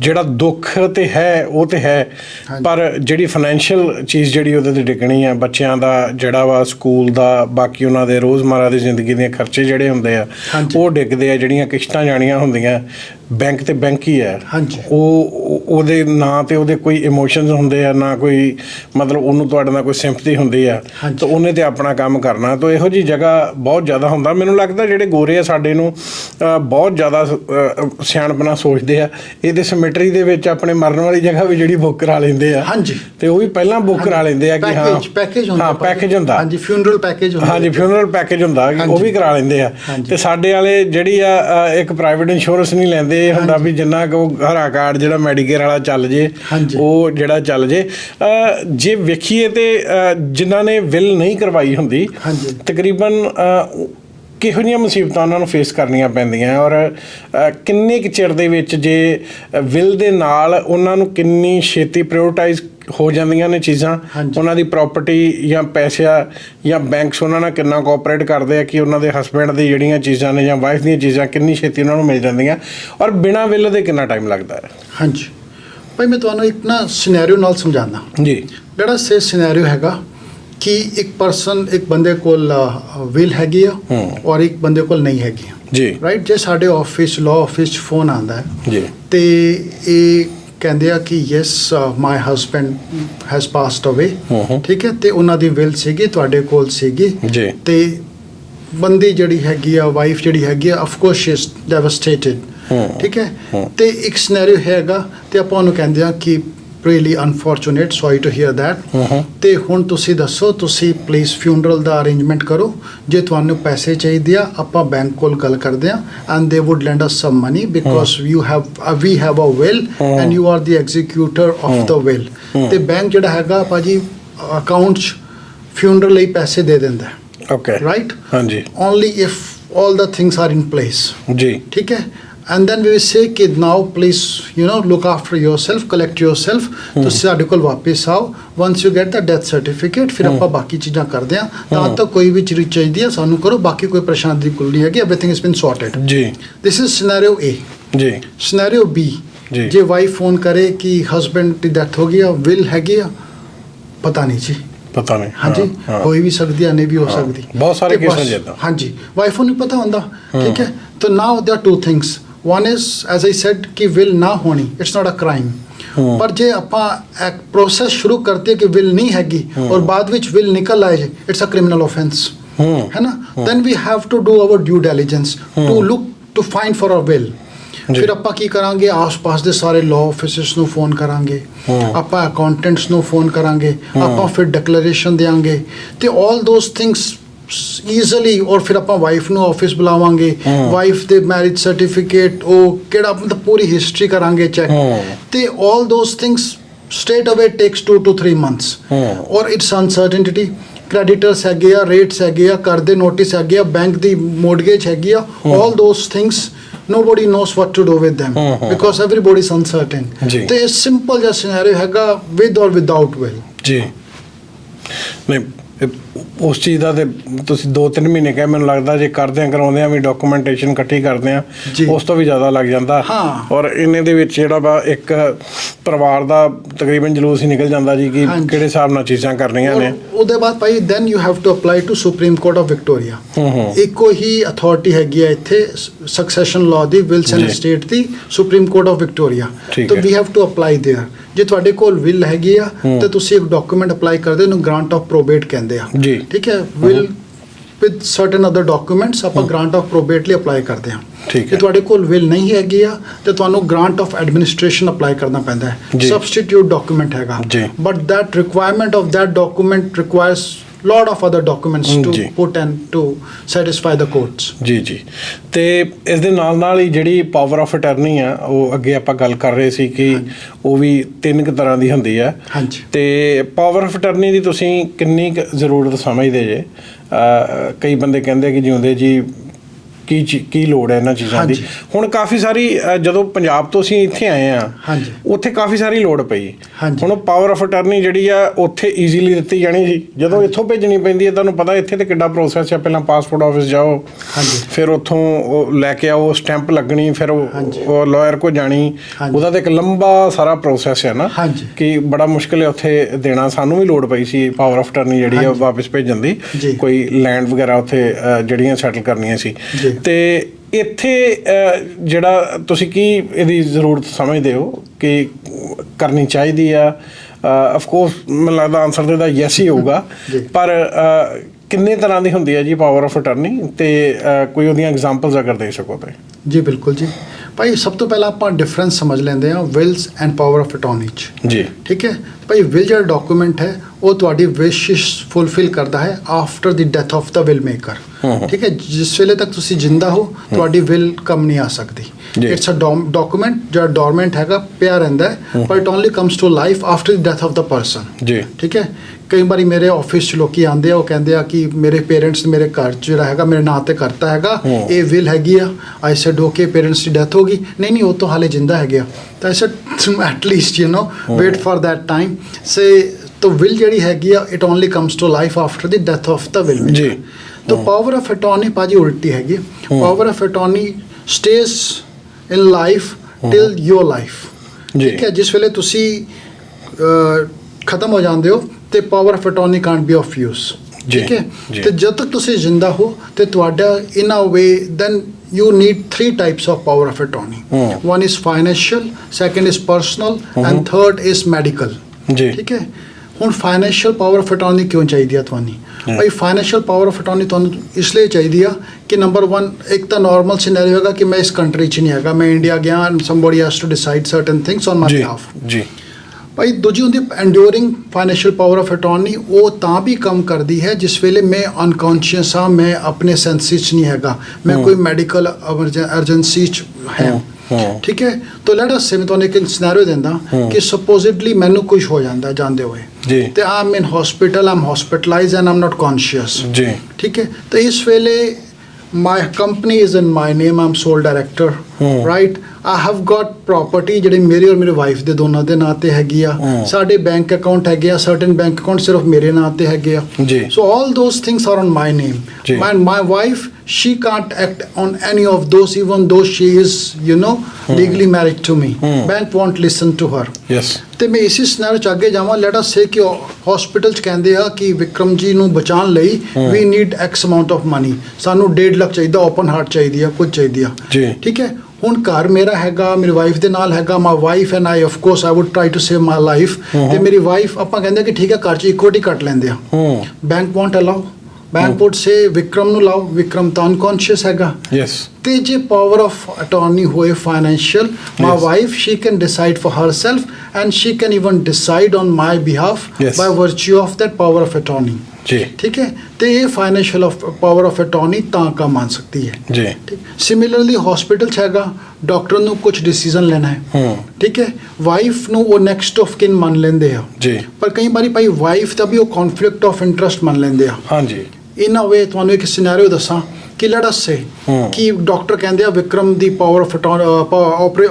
ਜਿਹੜਾ ਦੁੱਖ ਤੇ ਹੈ ਉਹ ਤੇ ਹੈ। ਪਰ ਜਿਹੜੀ ਫਾਈਨੈਂਸ਼ੀਅਲ ਚੀਜ਼ ਜਿਹੜੀ ਉਹਦੇ ਤੇ ਡਿੱਗਣੀ ਆ ਬੱਚਿਆਂ ਦਾ ਜਿਹੜਾ ਵਾ ਸਕੂਲ ਦਾ ਬਾਕੀ ਉਹਨਾਂ ਦੇ ਰੋਜ਼ਮਰਾ ਦੀ ਜ਼ਿੰਦਗੀ ਦੇ ਖਰਚੇ ਜਿਹੜੇ ਹੁੰਦੇ ਆ। ਉਹ ਡਿੱਗਦੇ ਆ ਜਿਹੜੀਆਂ ਕਿਸ਼ਤਾਂ ਜਾਣੀਆਂ ਹੁੰਦੀਆਂ ਬੈਂਕ ਤੇ ਬੈਂਕ ਹੀ ਹੈ। ਹਾਂਜੀ। ਉਹ ਉਹ- ਉਹਦੇ ਨਾਂ ਤੇ ਉਹਦੇ ਕੋਈ ਇਮੋਸ਼ਨਸ ਹੁੰਦੇ ਆ ਨਾ ਕੋਈ ਮਤਲਬ ਉਹਨੂੰ ਤੁਹਾਡੇ ਨਾਲ ਕੋਈ ਸਿੰਪਥੀ ਹੁੰਦੀ ਆ। ਤਾਂ ਉਹਨੇ ਤੇ ਆਪਣਾ ਕੰਮ ਕਰਨਾ। ਤਾਂ ਇਹੋ ਜੀ ਜਗ੍ਹਾ ਬਹੁਤ ਜ਼ਿਆਦਾ ਹੁੰਦਾ। ਮੈਨੂੰ ਲੱਗਦਾ ਜਿਹੜੇ ਗੋਰੇ ਆ ਸਾਡੇ ਨੂੰ ਬਹੁਤ ਜ਼ਿਆਦਾ ਸਿਆਣਪਣਾ ਸੋਚਦੇ ਆ। ਇਹਦੇ ਸਿਮਟਰੀ ਦੇ ਵਿੱਚ ਆਪਣੇ ਮਰਨ ਵਾਲੀ ਜਗ੍ਹਾ ਵੀ ਜਿਹੜੀ ਬੁੱਕ ਕਰਾ ਲੈਂਦੇ ਆ। ਹਾਂਜੀ। ਤੇ ਉਹ ਵੀ ਪਹਿਲਾਂ ਬੁੱਕ ਕਰਾ ਲੈਂਦੇ ਆ ਕਿ ਹਾਂ। ਪੈਕੇਜ ਪੈਕੇਜ ਹੁੰਦਾ ਹਾਂ। ਪੈਕੇਜ ਹੁੰਦਾ। ਹਾਂਜੀ ਫਿਊਨਰਲ ਪੈਕੇਜ ਹੁੰਦਾ। ਹਾਂਜੀ ਫਿਊਨਰਲ ਪੈਕੇਜ ਹੁੰਦਾ। ਉਹ। ਵੀ ਕਰਾ ਲੈਂਦੇ ਆ। ਤੇ ਸਾਡੇ ਵਾਲੇ ਜਿਹੜੀ ਆ ਇੱਕ ਪ੍ਰਾਈਵੇਟ ਇੰਸ਼ੋਰੈਂਸ ਨਹੀਂ ਲੈਂਦੇ। ਇਹ ਹੁੰਦਾ ਵੀ ਜਿੰਨਾ ਕੁ ਹਰਾ ਕਾਰਡ ਜਿਹੜਾ ਮੈਡੀਕੇਅਰ ਵਾਲਾ ਚੱਲ ਜੇ। ਉਹ ਜਿਹੜਾ ਚੱਲ ਜੇ ਜੇ ਵੇਖੀਏ ਤੇ ਜਿਨ੍ਹਾਂ ਨੇ ਵਿਲ ਨਹੀਂ ਕਰਵਾਈ ਹੁੰਦੀ। ਤਕਰੀਬਨ ਕਿਹੋ ਜਿਹੀਆਂ ਮੁਸੀਬਤਾਂ ਉਹਨਾਂ ਨੂੰ ਫੇਸ ਕਰਨੀਆਂ ਪੈਂਦੀਆਂ ਔਰ ਕਿੰਨੇ ਕੁ ਚਿਰ ਦੇ ਵਿੱਚ ਜੇ ਵਿਲ ਦੇ ਨਾਲ ਉਹਨਾਂ ਨੂੰ ਕਿੰਨੀ ਛੇਤੀ ਪ੍ਰਾਇੋਰਟਾਈਜ਼ ਹੋ ਜਾਂਦੀਆਂ ਨੇ ਚੀਜ਼ਾਂ। ਉਹਨਾਂ ਦੀ ਪ੍ਰਾਪਰਟੀ ਜਾਂ ਪੈਸਿਆ ਜਾਂ ਬੈਂਕਸ ਉਹਨਾਂ ਨਾਲ ਕਿੰਨਾ ਕੋਆਪਰੇਟ ਕਰਦੇ ਆ ਕਿ ਉਹਨਾਂ ਦੇ ਹਸਬੰਡ ਦੀ ਜਿਹੜੀਆਂ ਚੀਜ਼ਾਂ ਨੇ ਜਾਂ ਵਾਈਫ ਦੀਆਂ ਚੀਜ਼ਾਂ ਕਿੰਨੀ ਛੇਤੀ ਉਹਨਾਂ ਨੂੰ ਮਿਲ ਜਾਂਦੀਆਂ ਔਰ ਬਿਨਾਂ ਵਿਲ ਦੇ ਕਿੰਨਾ ਟਾਈਮ ਲੱਗਦਾ ਹੈ? ਹਾਂਜੀ। ਭਾਈ ਮੈਂ ਤੁਹਾਨੂੰ ਇੱਕ ਨਾ ਸਿਨੈਰੀਓ ਨਾਲ ਸਮਝਾਉਂਦਾ। ਜੀ। ਜਿਹੜਾ ਸੇ ਸਿਨੈਰੀਓ ਹੈਗਾ ਕਿ ਇੱਕ ਪਰਸਨ ਇੱਕ ਬੰਦੇ ਕੋਲ ਵਿਲ ਹੈਗੀ ਆ। ਔਰ ਇੱਕ ਬੰਦੇ ਕੋਲ ਨਹੀਂ ਹੈਗੀ ਜੀ। ਰਾਈਟ ਜੇ ਸਾਡੇ ਆਫਿਸ ਲਾਅ ਆਫਿਸ 'ਚ ਫੋਨ ਆਂਦਾ ਹੈ ਜੀ। ਤੇ ਇਹ ਕਹਿੰਦੇ ਆ ਕਿ yes my husband has passed away. ਠੀਕ ਹੈ ਤੇ ਉਹਨਾਂ ਦੀ ਵਿਲ ਸੀਗੀ ਤੁਹਾਡੇ ਕੋਲ ਸੀਗੀ ਜੀ ਤੇ ਬੰਦੀ ਜਿਹੜੀ ਹੈਗੀ ਆ ਵਾਈਫ ਜਿਹੜੀ ਹੈਗੀ ਆ of course she is devastated. ਠੀਕ ਹੂੰ। ਤੇ ਇੱਕ ਸਿਨੈਰੀਓ ਹੈਗਾ ਤੇ ਆਪਾਂ ਉਹਨੂੰ ਕਹਿੰਦੇ ਆ ਕਿ really unfortunate sorry to hear ਹੂੰ। ਤੇ ਹੁਣ ਤੁਸੀਂ ਦੱਸੋ ਤੁਸੀਂ ਪਲੀਜ਼ ਫਿਊਨਰਲ ਦਾ ਅਰੇਂਜਮੈਂਟ ਕਰੋ। ਜੇ ਤੁਹਾਨੂੰ ਪੈਸੇ ਚਾਹੀਦੇ ਆ ਆਪਾਂ ਬੈਂਕ ਕੋਲ ਗੱਲ ਕਰਦੇ ਆ। And they would lend us some money because you have we have a will. And you are the executor of the will. ਤੇ ਬੈਂਕ ਜਿਹੜਾ ਹੈਗਾ ਭਾਜੀ ਅਕਾਊਂਟ ਫਿਊਨਰਲ ਲਈ ਪੈਸੇ ਦੇ ਦਿੰਦਾ ਓਕੇ right? ਹਾਂਜੀ। Only if all the things are in place ਜੀ। ਠੀਕ ਹੈ? And then we will say ਕਿ now please you know look after yourself collect yourself ਤੁਸੀਂ ਸਾਡੇ ਕੋਲ ਵਾਪਸ ਆਓ once you get the death certificate ਫਿਰ ਆਪਾਂ ਬਾਕੀ ਚੀਜ਼ਾਂ ਕਰਦੇ ਆ ਤਾਂ ਤੱਕ ਕੋਈ ਵੀ ਚੀਜ਼ ਚਾਹੀਦੀ ਆ ਸਾਨੂੰ ਕਰੋ ਬਾਕੀ ਕੋਈ ਪਰੇਸ਼ਾਨੀ ਦੀ ਕੁਲ ਨਹੀਂ ਹੈਗੀ ਐਵਰੀਥਿੰਗ ਇਜ਼ ਬੀਨ ਸੌਰਟਡ ਜੀ ਥਿਸ ਇਜ਼ ਸਿਨੈਰੀਓ ਏ ਜੀ ਸਿਨੈਰੀਓ ਬੀ ਜੇ ਵਾਈਫ ਫੋਨ ਕਰੇ ਕਿ ਹਸਬੰਡ ਦੀ ਡੈਥ ਹੋ ਗਈ ਆ ਵਿਲ ਹੈਗੀ ਆ ਪਤਾ ਨਹੀਂ ਜੀ ਪਤਾ ਨਹੀਂ ਹਾਂਜੀ ਹੋਈ ਵੀ ਸਕਦੀ ਆ ਨਹੀਂ ਵੀ ਹੋ ਸਕਦੀ ਬਹੁਤ ਸਾਰੇ ਕੇਸ ਨੇ ਜਿੱਦਾਂ ਹਾਂਜੀ ਵਾਈਫ ਨੂੰ ਪਤਾ ਹੁੰਦਾ ਠੀਕ ਹੈ ਤਾਂ now there two things one is as I said ਕਿ ਵਿਲ ਨਾ ਹੋਣੀ ਇਟਸ ਨਾਟ ਅ ਕ੍ਰਾਈਮ। ਪਰ ਜੇ ਆਪਾਂ ਇੱਕ ਪ੍ਰੋਸੈਸ ਸ਼ੁਰੂ ਕਰਤੇ ਕਿ ਵਿਲ ਨਹੀਂ ਹੈਗੀ ਔਰ ਬਾਅਦ ਵਿੱਚ ਵਿਲ ਨਿਕਲ ਆਏ ਇਟਸ ਅ ਕ੍ਰਿਮੀਨਲ ਆਫੈਂਸ ਹੂੰ। ਨਾ then we have to do our due diligence to look to find for a will. ਫਿਰ ਆਪਾਂ ਕੀ ਕਰਾਂਗੇ ਆਸ-ਪਾਸ ਦੇ ਸਾਰੇ ਲਾਅ ਆਫਿਸਰਸ ਨੂੰ ਫੋਨ ਕਰਾਂਗੇ। ਆਪਾਂ ਅਕਾਊਂਟੈਂਟਸ ਨੂੰ ਫੋਨ ਕਰਾਂਗੇ ਆਪਾਂ ਫਿਰ ਡਿਕਲੇਰੇਸ਼ਨ ਦੇਾਂਗੇ ਤੇ 올 ਦੋਸ ਥਿੰਗਸ ਈਜ਼ੀਲੀ ਔਰ ਫਿਰ ਆਪਾਂ ਵਾਈਫ ਨੂੰ ਆਫਿਸ ਬੁਲਾਵਾਂਗੇ। ਵਾਈਫ ਦੇ ਮੈਰਿਜ ਸਰਟੀਫਿਕੇਟ ਉਹ ਕਿਹੜਾ ਮਤਲਬ ਪੂਰੀ ਹਿਸਟਰੀ ਕਰਾਂਗੇ ਚੈੱਕ। ਤੇ 올 those things straight away takes 2 to 3 months ਹੂੰ। or it's uncertainty ਕ੍ਰੈਡੀਟਰਸ ਹੈਗੇ ਆ ਰੇਟਸ ਹੈਗੇ ਆ ਕਰ ਦੇ ਨੋਟਿਸ ਹੈਗੇ ਆ ਬੈਂਕ ਦੀ ਮੋਰਗੇਜ ਹੈਗੀ ਆ all those things nobody knows what to do with them because everybody is uncertain। ਤੇ ਸਿੰਪਲ ਜਿਹਾ ਸਿਨੈਰੀਓ ਹੈਗਾ with or without will ਜੀ ਨਹੀਂ ਉਸ ਚੀਜ਼ ਦਾ ਤੇ ਤੁਸੀਂ 2-3 ਮਹੀਨੇ ਕਹੇ ਮੈਨੂੰ ਲੱਗਦਾ ਜੇ ਕਰਦੇ ਆ ਕਰਾਉਂਦੇ ਆ ਵੀ ਡਾਕੂਮੈਂਟੇਸ਼ਨ ਇਕੱਠੀ ਕਰਦੇ ਆ ਜੀ। ਉਸ ਤੋਂ ਵੀ ਜ਼ਿਆਦਾ ਲੱਗ ਜਾਂਦਾ ਹਾਂ। ਔਰ ਇਹਨੇ ਦੇ ਵਿੱਚ ਜਿਹੜਾ ਵਾ ਇੱਕ ਪਰਿਵਾਰ ਦਾ ਤਕਰੀਬਨ ਜਲੂਸ ਹੀ ਨਿਕਲ ਜਾਂਦਾ ਜੀ ਕਿ ਹਾਂਜੀ। ਕਿਹੜੇ ਹਿਸਾਬ ਨਾਲ ਚੀਜ਼ਾਂ ਕਰਨੀਆਂ ਨੇ ਔਰ ਉਹਦੇ ਬਾਅਦ ਭਾਈ then you have to apply to supreme court of Victoria hmm hmm ਇੱਕੋ ਹੀ ਅਥਾਰਟੀ ਹੈਗੀ ਹੈ ਇੱਥੇ ਸਕਸੈਸ਼ਨ ਲਾਅ ਦੀ ਵਿਲਸਨ ਜੀ। ਸਟੇਟ ਦੀ ਸੁਪਰੀਮ ਕੋਰਟ ਆਫ ਵਿਕਟੋਰੀਆ ਠੀਕ ਤਾਂ ਹੈ। We have to apply there ਜੇ ਤੁਹਾਡੇ ਕੋਲ ਵਿਲ ਹੈਗੀ ਆ ਤਾਂ ਤੁਸੀਂ ਇੱਕ ਡਾਕੂਮੈਂਟ ਅਪਲਾਈ ਕਰਦੇ ਉਹਨੂੰ ਗ੍ਰਾਂਟ ਆਫ ਪ੍ਰੋਬੇਟ ਕਹਿੰਦੇ ਆ ਜੀ। ਠੀਕ ਹੈ will with certain other documents ਆਪਾਂ ਗ੍ਰਾਂਟ ਆਫ ਪ੍ਰੋਬੇਟ ਲਈ ਅਪਲਾਈ ਕਰਦੇ ਹਾਂ ਠੀਕ ਹੈ। ਜੇ ਤੁਹਾਡੇ ਕੋਲ ਵਿਲ ਨਹੀਂ ਹੈਗੀ ਆ ਤੇ ਤੁਹਾਨੂੰ ਗ੍ਰਾਂਟ ਆਫ ਐਡਮਿਨਿਸਟ੍ਰੇਸ਼ਨ ਅਪਲਾਈ ਕਰਨਾ ਪੈਂਦਾ ਹੈ। ਸਬਸਟੀਟਿਊਟ ਡਾਕੂਮੈਂਟ ਹੈਗਾ। But that requirement of that document requires lot of other documents to ਜੀ। put and to satisfy the courts. ਜੀ ਜੀ। ਤੇ ਇਸ ਦੇ ਨਾਲ ਨਾਲ ਹੀ ਜਿਹੜੀ ਪਾਵਰ ਆਫ ਅਟਰਨੀ ਆ ਉਹ ਅੱਗੇ ਆਪਾਂ ਗੱਲ ਕਰ ਰਹੇ ਸੀ ਕਿ ਉਹ ਵੀ ਤਿੰਨ ਕੁ ਤਰ੍ਹਾਂ ਦੀ ਹੁੰਦੀ ਆ। ਹਾਂਜੀ। ਤੇ ਪਾਵਰ ਆਫ ਅਟਰਨੀ ਦੀ ਤੁਸੀਂ ਕਿੰਨੀ ਕੁ ਜ਼ਰੂਰਤ ਸਮਝਦੇ ਜੇ? ਅਹ ਕਈ ਬੰਦੇ ਕਹਿੰਦੇ ਕਿ ਜਿਉਂਦੇ ਜੀ ਕੀ ਚੀ- ਕੀ ਲੋੜ ਹੈ ਇਹਨਾਂ ਚੀਜ਼ਾਂ ਦੀ ਹਾਂਜੀ। ਹੁਣ ਕਾਫੀ ਸਾਰੀ ਜਦੋਂ ਪੰਜਾਬ ਤੋਂ ਅਸੀਂ ਇੱਥੇ ਆਏ ਆ ਹਾਂਜੀ। ਉੱਥੇ ਕਾਫੀ ਸਾਰੀ ਲੋੜ ਪਈ ਹਾਂਜੀ। ਹੁਣ ਪਾਵਰ ਆਫ ਅਟਰਨੀ ਜਿਹੜੀ ਆ ਉੱਥੇ ਈਜ਼ੀਲੀ ਦਿੱਤੀ ਜਾਣੀ ਸੀ ਜਦੋਂ ਇੱਥੋਂ ਭੇਜਣੀ ਪੈਂਦੀ ਹੈ ਤੁਹਾਨੂੰ ਪਤਾ ਇੱਥੇ ਤੇ ਕਿੱਡਾ ਪ੍ਰੋਸੈਸ ਹੈ ਪਹਿਲਾਂ ਪਾਸਪੋਰਟ ਆਫਿਸ ਜਾਓ ਹਾਂਜੀ। ਫਿਰ ਉੱਥੋਂ ਉਹ ਲੈ ਕੇ ਆਓ ਸਟੈਂਪ ਲੱਗਣੀ ਫਿਰ ਉਹ ਹਾਂਜੀ। ਉਹ ਲਾਇਰ ਕੋ ਜਾਣੀ ਹਾਂਜੀ। ਉਹਦਾ ਤੇ ਇੱਕ ਲੰਬਾ ਸਾਰਾ ਪ੍ਰੋਸੈਸ ਹੈ ਨਾ ਹਾਂਜੀ। ਕਿ ਬੜਾ ਮੁਸ਼ਕਿਲ ਹੈ ਉੱਥੇ ਦੇਣਾ ਸਾਨੂੰ ਵੀ ਲੋੜ ਪਈ ਸੀ ਪਾਵਰ ਆਫ ਟਰਨੀ ਜਿਹੜੀ ਆ ਉਹ। ਵਾਪਸ ਭੇਜਣ ਦੀ ਜੀ। ਕੋਈ ਲੈਂਡ ਵਗੈਰਾ ਉੱਥੇ ਅ, ਜਿਹੜੀਆਂ ਸੈਟਲ ਕਰਨੀਆਂ ਸੀ ਜੀ। ਤੇ ਇੱਥੇ ਜਿਹੜਾ ਤੁਸੀਂ ਕੀ ਇਹਦੀ ਜ਼ਰੂਰਤ ਸਮਝਦੇ ਹੋ ਕਿ ਕਰਨੀ ਚਾਹੀਦੀ ਆ? ਆਫ ਕੋਰਸ ਮੈਨੂੰ ਲੱਗਦਾ ਆਨਸਰ ਤੇ ਦਾ ਯੈਸ ਹੀ ਹੋਊਗਾ। ਪਰ ਕਿੰਨੇ ਤਰ੍ਹਾਂ ਦੀ ਹੁੰਦੀ ਹੈ ਜੀ ਪਾਵਰ ਆਫ ਅਟਰਨੀ ਤੇ ਕੋਈ ਉਹਦੀਆਂ ਐਗਜ਼ਾਮਪਲਸ ਅਗਰ ਦੇ ਸਕੋ ਤੇ। ਜੀ ਬਿਲਕੁਲ ਜੀ। ਭਾਈ ਸਭ ਤੋਂ ਪਹਿਲਾਂ ਆਪਾਂ ਡਿਫਰੈਂਸ ਸਮਝ ਲੈਂਦੇ ਹਾਂ wills and power of attorney ਚ। ਜੀ। ਠੀਕ ਹੈ? ਭਾਈ ਵਿਲ ਜਿਹੜਾ ਡਾਕੂਮੈਂਟ ਹੈ ਉਹ ਤੁਹਾਡੀ ਵਿਸ਼ਿਸ਼ ਫੁੱਲਫਿਲ ਕਰਦਾ ਹੈ after the death of the will maker. ਠੀਕ ਹੈ? ਜਿਸ ਵੇਲੇ ਤੱਕ ਤੁਸੀਂ ਜਿੰਦਾ ਹੋ ਤੁਹਾਡੀ ਵਿਲ ਕੰਮ ਨਹੀਂ ਆ ਸਕਦੀ। ਇਟਸ ਅ ਡਾਕੂਮੈਂਟ ਜਿਹੜਾ ਡੋਰਮੈਂਟ ਹੈਗਾ ਪਿਆ ਰਹਿੰਦਾ ਹੈ it only comes to life after the death of the person ਜੀ। ਠੀਕ ਹੈ? ਕਈ ਵਾਰੀ ਮੇਰੇ ਆਫਿਸ 'ਚ ਲੋਕੀ ਆਂਦੇ ਆ ਉਹ ਕਹਿੰਦੇ ਆ ਕਿ ਮੇਰੇ ਪੇਰੈਂਟਸ ਮੇਰੇ ਘਰ 'ਚ ਜਿਹੜਾ ਹੈਗਾ ਮੇਰੇ ਨਾਂ ਤੇ ਕਰਤਾ ਹੈਗਾ ਇਹ ਵਿਲ ਹੈਗੀ ਆ। ਆਈ ਸੈਡ ਓਕੇ ਪੇਰੈਂਟਸ ਦੀ ਡੈਥ ਹੋ ਗਈ। ਨਹੀਂ ਨਹੀਂ ਉਹ ਤਾਂ ਹਾਲੇ ਜ਼ਿੰਦਾ ਹੈਗਾ ਤਾਂ I said at least you know wait for that time say ਤੋ ਵਿਲ ਜਿਹੜੀ ਹੈਗੀ ਆ it only comes to life after the death of the will ਜੀ। ਤੋ ਪਾਵਰ ਆਫ ਅਟਾਰਨੀ ਪਾਜੀ ਉਲਟੀ ਹੈਗੀ power of attorney stays in life till your life ਠੀਕ ਹੈ ਜਿਸ ਵੇਲੇ ਤੁਸੀਂ ਖਤਮ ਹੋ ਜਾਂਦੇ ਹੋ ਤੇ power of attorney can't be of use ਠੀਕ ਹੈ। ਤੇ ਜਦ ਤੱਕ ਤੁਸੀਂ ਜ਼ਿੰਦਾ ਹੋ ਤੇ ਤੁਹਾਡਾ in a way then you need three types of power of attorney ਹੂੰ। One is financial second is personal and third is medical ਜੀ। ਠੀਕ ਹੈ? ਹੁਣ ਫਾਈਨੈਂਸ਼ੀਅਲ ਪਾਵਰ ਆਫ ਅਟਾਰਨੀ ਕਿਉਂ ਚਾਹੀਦੀ ਆ ਤੁਹਾਨੂੰ। ਭਾਈ ਫਾਈਨੈਂਸ਼ੀਅਲ ਪਾਵਰ ਆਫ ਅਟਾਰਨੀ ਤੁਹਾਨੂੰ ਇਸ ਲਈ ਚਾਹੀਦੀ ਆ ਕਿ ਨੰਬਰ 1 ਇੱਕ ਤਾਂ ਨਾਰਮਲ ਸਿਨੈਰੀਓ ਹੈਗਾ ਕਿ ਮੈਂ ਇਸ ਕੰਟਰੀ 'ਚ ਨਹੀਂ ਹੈਗਾ ਮੈਂ ਇੰਡੀਆ ਗਿਆ and somebody has to decide certain things on my behalf ਜੀ। ਭਾਈ ਦੂਜੀ ਹੁੰਦੀ enduring financial power of attorney ਉਹ ਤਾਂ ਵੀ ਕੰਮ ਕਰਦੀ ਹੈ ਜਿਸ ਵੇਲੇ ਮੈਂ ਅਨਕੌਂਸ਼ੀਅਸ ਹਾਂ ਮੈਂ ਆਪਣੇ ਸੈਂਸਿਸ ਨਹੀਂ ਹੈਗਾ। ਮੈਂ ਕੋਈ ਮੈਡੀਕਲ ਐਮਰਜੈਂਸੀ 'ਚ ਹੈ। ਠੀਕ ਹੈ? ਤਾਂ ਲੈਟ ਅਸ ਸੇ ਮੈਂ ਤੁਹਾਨੂੰ ਇੱਕ ਸਿਨੈਰੀਓ ਦਿੰਦਾ ਕਿ ਸਪੋਜ਼ਿਟਲੀ ਮੈਨੂੰ ਕੁਝ ਹੋ ਜਾਂਦਾ ਜਾਂਦੇ ਹੋਏ। ਜੀ। ਤੇ I'm in hospital I'm hospitalised and I'm not conscious ਜੀ। ਠੀਕ ਹੈ? ਤਾਂ ਇਸ ਵੇਲੇ my company is in my name i'm sole director Hmm. right? I have got property ਜਿਹੜੀ ਮੇਰੀ ਔਰ ਮੇਰੇ ਵਾਈਫ ਦੇ ਦੋਨਾਂ ਦੇ ਨਾਂ ਤੇ ਹੈਗੀ ਆ। Hmm. ਸਾਡੇ ਬੈਂਕ ਅਕਾਊਂਟ ਹੈਗੇ ਆ ਸਰਟਨ ਬੈਂਕ ਅਕਾਊਂਟ ਸਿਰਫ ਮੇਰੇ ਨਾਂ ਤੇ ਹੈਗੇ ਆ। all those things are on my name ਜੀ। and my wife she can't act on any of those even though she is you know legally married to me Hmm. bank won't listen to her ਤੇ ਮੈਂ ਇਸੇ scenario ਚ ਅੱਗੇ ਜਾਵਾਂ। Light us say ਕਿ hospital ਚ ਕਹਿੰਦੇ ਆ ਕਿ ਵਿਕਰਮ ਜੀ ਨੂੰ ਬਚਾਉਣ ਲਈ we need x amount of money ਸਾਨੂੰ 1.5 ਲੱਖ ਚਾਹੀਦਾ ਓਪਨ ਹਾਰਟ ਚਾਹੀਦੀ ਆ ਕੁਝ ਚਾਹੀਦੀ ਆ। ਜੀ। ਠੀਕ ਹੈ? ਹੁਣ ਘਰ ਮੇਰਾ ਹੈਗਾ ਮੇਰੀ ਵਾਈਫ ਦੇ ਨਾਲ ਹੈਗਾ my wife and I of course I would try to save my life ਤੇ ਮੇਰੀ ਵਾਈਫ ਆਪਾਂ ਕਹਿੰਦੇ ਕਿ ਠੀਕ ਹੈ ਘਰ ਚ ਇਕੁਇਟੀ ਕੱਟ ਲੈਂਦੇ ਆ। ਹੂੰ। Bank won't allow bank would say Vikram ਨੂੰ ਲਾਓ ਵਿਕਰਮ ਤਾਂ ਅਨਕੌਂਸ਼ੀਅਸ ਹੈਗਾ। ਯੈਸ ਤੇ ਜੇ ਪਾਵਰ ਆਫ ਅਟਾਰਨੀ ਹੋਏ financial my. Wife she can decide for herself and she can even decide on my behalf Yes. by virtue of that power of ਠੀਕ ਹੈ? ਤੇ ਇਹ financial of power of attorney ਤਾਂ ਕੰਮ ਆ ਸਕਦੀ ਹੈ। ਜੀ। ਠੀਕ। ਸਿਮਿਲਰਲੀ ਹਸਪੀਟਲ ਚ ਹੈਗਾ ਡਾਕਟਰ ਨੂੰ ਕੁਝ ਡਿਸੀਜਨ ਲੈਣਾ ਹੈ। ਹੂੰ। ਠੀਕ ਹੈ? ਵਾਈਫ ਨੂੰ ਉਹ ਨੈਕਸਟ ਆਫ ਕਿਨ ਮੰਨ ਲੈਂਦੇ ਆ। ਜੀ। ਪਰ ਕਈ ਵਾਰੀ ਭਾਈ ਵਾਈਫ ਦਾ ਵੀ ਉਹ ਕਨਫਲਿਕਟ ਆਫ ਇੰਟਰਸਟ ਮੰਨ ਲੈਂਦੇ ਆ। ਹਾਂਜੀ ਇਨ ਅ ਵੇ ਤੁਹਾਨੂੰ ਇੱਕ ਸਿਨੈਰੀਓ ਦੱਸਾਂ ਕਿ ਲੈਟ ਅਸ ਸੇ। ਕਿ ਡਾਕਟਰ ਕਹਿੰਦੇ ਆ ਵਿਕਰਮ ਦੀ ਪਾਵਰ ਆਫ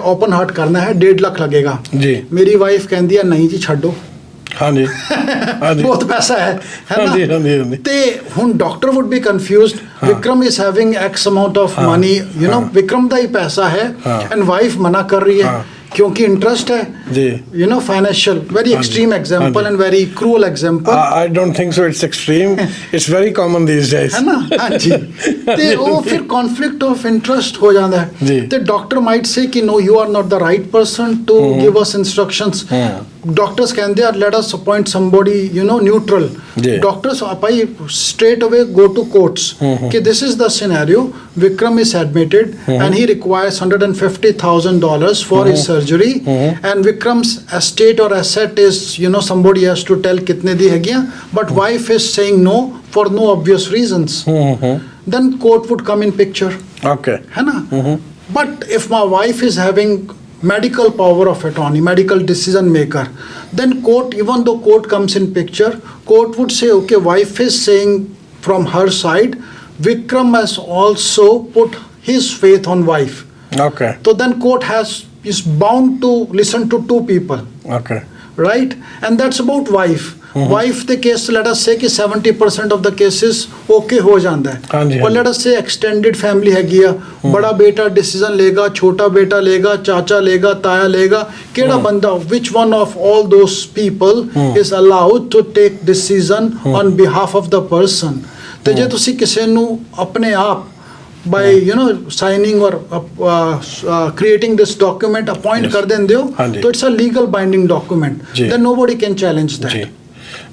ਓਪਨ ਹਾਰਟ ਕਰਨਾ ਹੈ 1.5 ਲੱਖ ਲੱਗੇਗਾ। ਜੀ। ਮੇਰੀ ਵਾਈਫ ਕਹਿੰਦੀ ਆ ਨਹੀਂ ਜੀ ਛੱਡੋ। ਹਾਂਜੀ। ਹਾਂਜੀ। ਬਹੁਤ ਪੈਸਾ ਹੈ ਹੈ ਨਾ? ਹਾਂਜੀ ਹਾਂਜੀ ਹਾਂਜੀ। ਤੇ ਹੁਣ doctor would be confused Vikram is having x amount of ਹਾਂ, money you know ਹਾਂ। ਵਿਕਰਮ ਦਾ ਹੀ ਪੈਸਾ ਹੈ। ਐਂਡ ਵਾਈਫ ਮਨਾ ਕਰ ਰਹੀ ਹੈ। ਕਿਉਂਕਿ ਇੰਟਰਸਟ ਹੈ। you know financial very ਹਾਂਜੀ, extreme example ਹਾਂਜੀ। and very cruel example I don't think so. It's extreme. It's very common these days. ਹੈ ਨਾ ਹਾਂਜੀ ਤੇ ਉਹ ਫਿਰ ਕਨਫਲਿਕਟ ਆਫ ਇੰਟਰਸਟ ਹੋ ਜਾਂਦਾ ਜੀ। ਹੈ ਤੇ ਡਾਕਟਰ ਮਾਈਟ ਸੇ ਕਿ no you are not the right person to give us instructions doctors ਕਹਿੰਦੇ ਆ let us appoint somebody you know neutral ਜੀ। Doctors ਆਪਾਈ straight away go to courts ਕਿ this is the scenario vikram is admitted and he requires 150000 dollars for his surgery and Vikram's estate or asset is, you know, somebody has to tell kitne di hai gaya, but wife is saying no for no obvious reasons. Mm-hmm. Then court would come in picture. Okay. है mm-hmm. But if my wife is having medical power of attorney medical decision maker then court even though court comes in picture court would say okay wife is saying from her side vikram has also put his faith on wife okay so then court has is bound to listen to two people okay right and that's about wife wife ਦੇ case let us say ਕਿ 70% of the cases okay ਹੋ ਜਾਂਦਾ ਹੈ ਪਰ let us say extended family ਹੈਗੀ ਆ ਬੜਾ ਬੇਟਾ ਡਿਸੀਜਨ ਲੇਗਾ ਛੋਟਾ ਬੇਟਾ ਲੇਗਾ ਚਾਚਾ ਲੇਗਾ ਤਾਇਆ ਲੇਗਾ ਕਿਹੜਾ ਬੰਦਾ which one of all those people is allowed to take decision on behalf of the person ਤੇ ਜੇ ਤੁਸੀਂ ਕਿਸੇ ਨੂੰ ਆਪਣੇ ਆਪ by you know signing or uh, uh, creating this document appoint Yes. ਕਰ ਦਿੰਦੇ ਹੋ ਹਾਂਜੀ। ਤਾਂ it's a legal binding document ਜੀ। then nobody can challenge that ਜੀ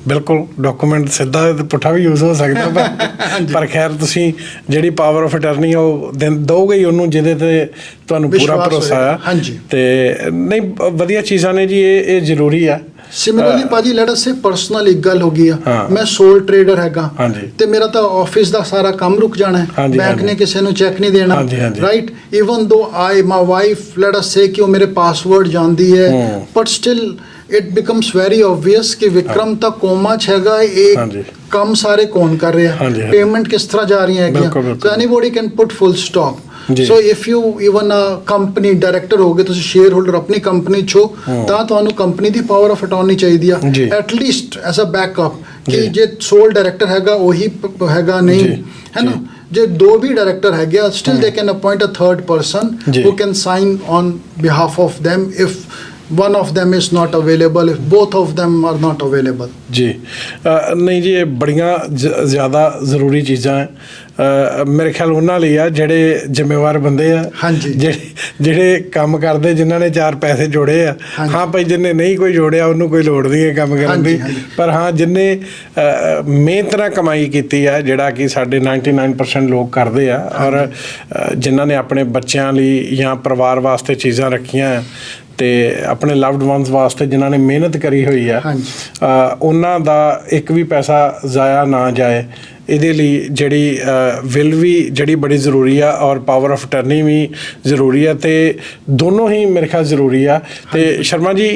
ਬਿਲਕੁਲ ਡਾਕੂਮੈਂਟ ਸਿੱਧਾ ਤੇ ਪੁੱਠਾ ਵੀ ਯੂਜ਼ ਹੋ ਸਕਦਾ ਪਰ ਪਰ ਖੈਰ ਤੁਸੀਂ ਜਿਹੜੀ ਪਾਵਰ ਆਫ ਅਟਰਨੀ ਉਹ ਦੋਗੇ ਹੀ ਉਹਨੂੰ ਜਿਹਦੇ ਤੇ ਤੁਹਾਨੂੰ ਪੂਰਾ ਭਰੋਸਾ। ਆ ਹਾਂਜੀ। ਤੇ ਨਹੀਂ ਵਧੀਆ ਚੀਜ਼ਾਂ ਨੇ ਜੀ ਇਹ ਇਹ ਜ਼ਰੂਰੀ ਆ ਸਿਮਿਲਰਲੀ ਭਾਜੀ ਲੈਟ ਅਸ ਸੇ ਪਰਸਨਲ ਇੱਕ ਗੱਲ ਹੋ ਗਈ ਆ। ਮੈਂ ਸੋਲ ਟ੍ਰੇਡਰ ਹੈਗਾ। ਤੇ ਮੇਰਾ ਤਾਂ ਆਫਿਸ ਦਾ ਸਾਰਾ ਕੰਮ ਰੁਕ ਜਾਣਾ ਹੈ ਬੈਂਕ। ਨੇ ਕਿਸੇ ਨੂੰ ਚੈੱਕ ਨਹੀਂ ਦੇਣਾ। ਰਾਈਟ ਇਵਨ ਦੋ ਆਈ my wife light us say ਕਿ ਉਹ ਮੇਰੇ ਪਾਸਵਰਡ ਜਾਣਦੀ ਹੈ। But still it becomes very obvious ਕਿ ਵਿਕਰਮ ਤਾਂ ਕੋਮਾ ਚ ਹੈਗਾ ਇਹ। ਕੰਮ ਸਾਰੇ ਕੌਣ ਕਰ ਰਿਹਾ। ਪੇਮੈਂਟ ਕਿਸ ਤਰ੍ਹਾਂ ਜਾ ਹੈਗੀਆਂ? ਬਿਲਕੁਲ, ਬਿਲਕੁਲ। So anybody can put full stop. So if you even a company director ਹੋਗੇ ਤੁਸੀਂ ਸ਼ੇਅਰ ਹੋਲਡਰ ਆਪਣੀ ਕੰਪਨੀ ਚ ਹੋ ਤਾਂ ਤੁਹਾਨੂੰ ਕੰਪਨੀ ਦੀ ਪਾਵਰ ਆਫ ਅਟਾਰਨੀ ਚਾਹੀਦੀ ਆ। At least as a backup ਕਿ ਜੀ। ਸੋਲ ਡਾਇਰੈਕਟਰ ਹੈਗਾ ਉਹੀ ਹੈਗਾ ਨਹੀਂ। ਹੈ ਨਾ? ਜੇ। ਦੋ ਵੀ ਡਾਇਰੈਕਟਰ ਹੈਗੇ ਆ still they can appoint a third person who can sign on behalf of them if one of them is not available if both of them are not available ਜੀ ਅ, ਨਹੀਂ ਜੀ ਇਹ ਬੜੀਆਂ ਜ਼- ਜ਼ਿਆਦਾ ਜ਼ਰੂਰੀ ਚੀਜ਼ਾਂ ਹੈ ਅ, ਮੇਰੇ ਖਿਆਲ ਉਹਨਾਂ ਲਈ ਆ ਜਿਹੜੇ ਜ਼ਿੰਮੇਵਾਰ ਬੰਦੇ ਆ ਹਾਂਜੀ। ਜਿਹੜੇ ਜਿਹੜੇ ਕੰਮ ਕਰਦੇ ਜਿਨ੍ਹਾਂ ਨੇ ਚਾਰ ਪੈਸੇ ਜੋੜੇ ਆ। ਹਾਂ ਭਾਈ ਜਿੰਨੇ ਨਹੀਂ ਕੋਈ ਜੋੜਿਆ ਉਹਨੂੰ ਕੋਈ ਲੋੜ ਨਹੀਂ ਹੈ ਕੰਮ ਕਰਨ ਦੀ। ਪਰ ਹਾਂ ਜਿੰਨੇ ਮਿਹਨਤ ਨਾਲ ਕਮਾਈ ਕੀਤੀ ਆ ਜਿਹੜਾ ਕਿ ਸਾਡੇ 99% ਲੋਕ ਕਰਦੇ ਆ ਔਰ ਜਿਨ੍ਹਾਂ ਨੇ ਆਪਣੇ ਬੱਚਿਆਂ ਲਈ ਜਾਂ ਪਰਿਵਾਰ ਵਾਸਤੇ ਚੀਜ਼ਾਂ ਰੱਖੀਆਂ ਤੇ ਆਪਣੇ ਲਵਡ ਵਨਸ ਵਾਸਤੇ ਜਿਨ੍ਹਾਂ ਨੇ ਮਿਹਨਤ ਕਰੀ ਹੋਈ ਆ ਉਹਨਾਂ ਦਾ ਇੱਕ ਵੀ ਪੈਸਾ ਜ਼ਾਇਆ ਨਾ ਜਾਏ ਇਹਦੇ ਲਈ ਜਿਹੜੀ ਵਿਲ ਵੀ ਜਿਹੜੀ ਬੜੀ ਜ਼ਰੂਰੀ ਆ ਔਰ ਪਾਵਰ ਆਫ ਟਰਨੀ ਵੀ ਜ਼ਰੂਰੀ ਆ ਤੇ ਦੋਨੋਂ ਹੀ ਮੇਰੇ ਖਿਆਲ ਜ਼ਰੂਰੀ ਆ। ਤੇ ਸ਼ਰਮਾ ਜੀ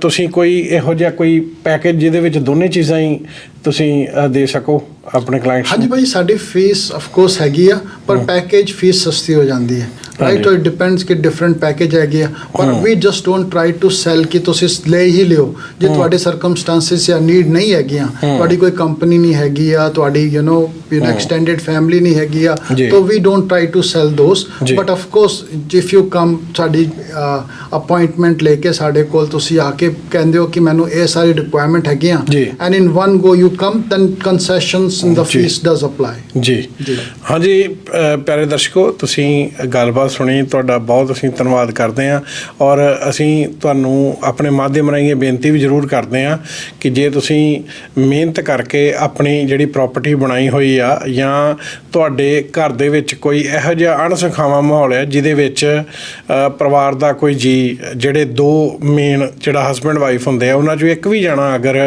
ਤੁਸੀਂ ਕੋਈ ਇਹੋ ਜਿਹਾ ਕੋਈ ਪੈਕੇਜ ਜਿਹਦੇ ਵਿੱਚ ਦੋਨੇ ਚੀਜ਼ਾਂ ਹੀ ਤੁਸੀਂ ਦੇ ਸਕੋ ਆਪਣੇ ਕਲਾਇੰਟਸ ਹਾਂਜੀ ਭਾਈ ਸਾਡੀ ਫੀਸ ਆਫ ਕੋਰਸ ਹੈਗੀ ਆ ਪਰ ਪੈਕੇਜ ਫੀਸ ਸਸਤੀ ਹੋ ਜਾਂਦੀ ਹੈ। ਰਾਈਟ ਹਾਂਜੀ। ਇਟ ਡਿਪੈਂਡਸ ਕਿ ਡਿਫਰੈਂਟ ਪੈਕੇਜ ਹੈਗੇ ਆ ਪਰ we just don't try to sell ਕਿ ਤੁਸੀਂ ਲੈ ਹੀ ਲਿਓ ਜੇ ਤੁਹਾਡੇ ਸਰਕਮਸਟੈਂਸਸ ਜਾਂ ਨੀਡ ਨਹੀਂ ਹੈਗੀਆਂ ਤੁਹਾਡੀ ਕੋਈ ਕੰਪਨੀ ਨਹੀਂ ਹੈਗੀ ਆ ਤੁਹਾਡੀ you know you know extended family ਨਹੀਂ ਹੈਗੀ ਆ ਜੀ। ਤਾਂ we don't try to sell those ਜੀ। But of course if you come ਸਾਡੀ ਅਪਾਇੰਟਮੈਂਟ ਲੈ ਕੇ ਸਾਡੇ ਕੋਲ ਤੁਸੀਂ ਆ ਕੇ ਕਹਿੰਦੇ ਹੋ ਕਿ ਮੈਨੂੰ ਇਹ ਸਾਰੀ ਰਿਕੁਆਇਰਮੈਂਟ ਹੈਗੀਆਂ ਜੀ। And in one go you come then concessions in the ਜੀ। ਫੀਸ ਡਸ ਅਪਲਾਈ ਜੀ ਜੀ। ਹਾਂਜੀ ਅ, ਪਿਆਰੇ ਦਰਸ਼ਕੋ ਤੁਸੀਂ ਗੱਲਬਾਤ ਗੱਲਬਾਤ ਸੁਣੀ ਤੁਹਾਡਾ ਬਹੁਤ ਅਸੀਂ ਧੰਨਵਾਦ ਕਰਦੇ ਹਾਂ ਔਰ ਅਸੀਂ ਤੁਹਾਨੂੰ ਆਪਣੇ ਮਾਧਿਅਮ ਰਾਹੀਂ ਇਹ ਬੇਨਤੀ ਵੀ ਜ਼ਰੂਰ ਕਰਦੇ ਹਾਂ ਕਿ ਜੇ ਤੁਸੀਂ ਮਿਹਨਤ ਕਰਕੇ ਆਪਣੀ ਜਿਹੜੀ ਪ੍ਰਾਪਰਟੀ ਬਣਾਈ ਹੋਈ ਆ ਜਾਂ ਤੁਹਾਡੇ ਘਰ ਦੇ ਵਿੱਚ ਕੋਈ ਇਹੋ ਜਿਹਾ ਅਣਸਖਾਵਾਂ ਮਾਹੌਲ ਹੈ ਜਿਹਦੇ ਵਿੱਚ ਪਰਿਵਾਰ ਦਾ ਕੋਈ ਜੀ ਜਿਹੜੇ ਦੋ ਮੇਨ ਜਿਹੜਾ ਹਸਬੰਡ ਵਾਈਫ ਹੁੰਦੇ ਆ ਉਹਨਾਂ ਚੋਂ ਇੱਕ ਵੀ ਜਾਣਾ ਅਗਰ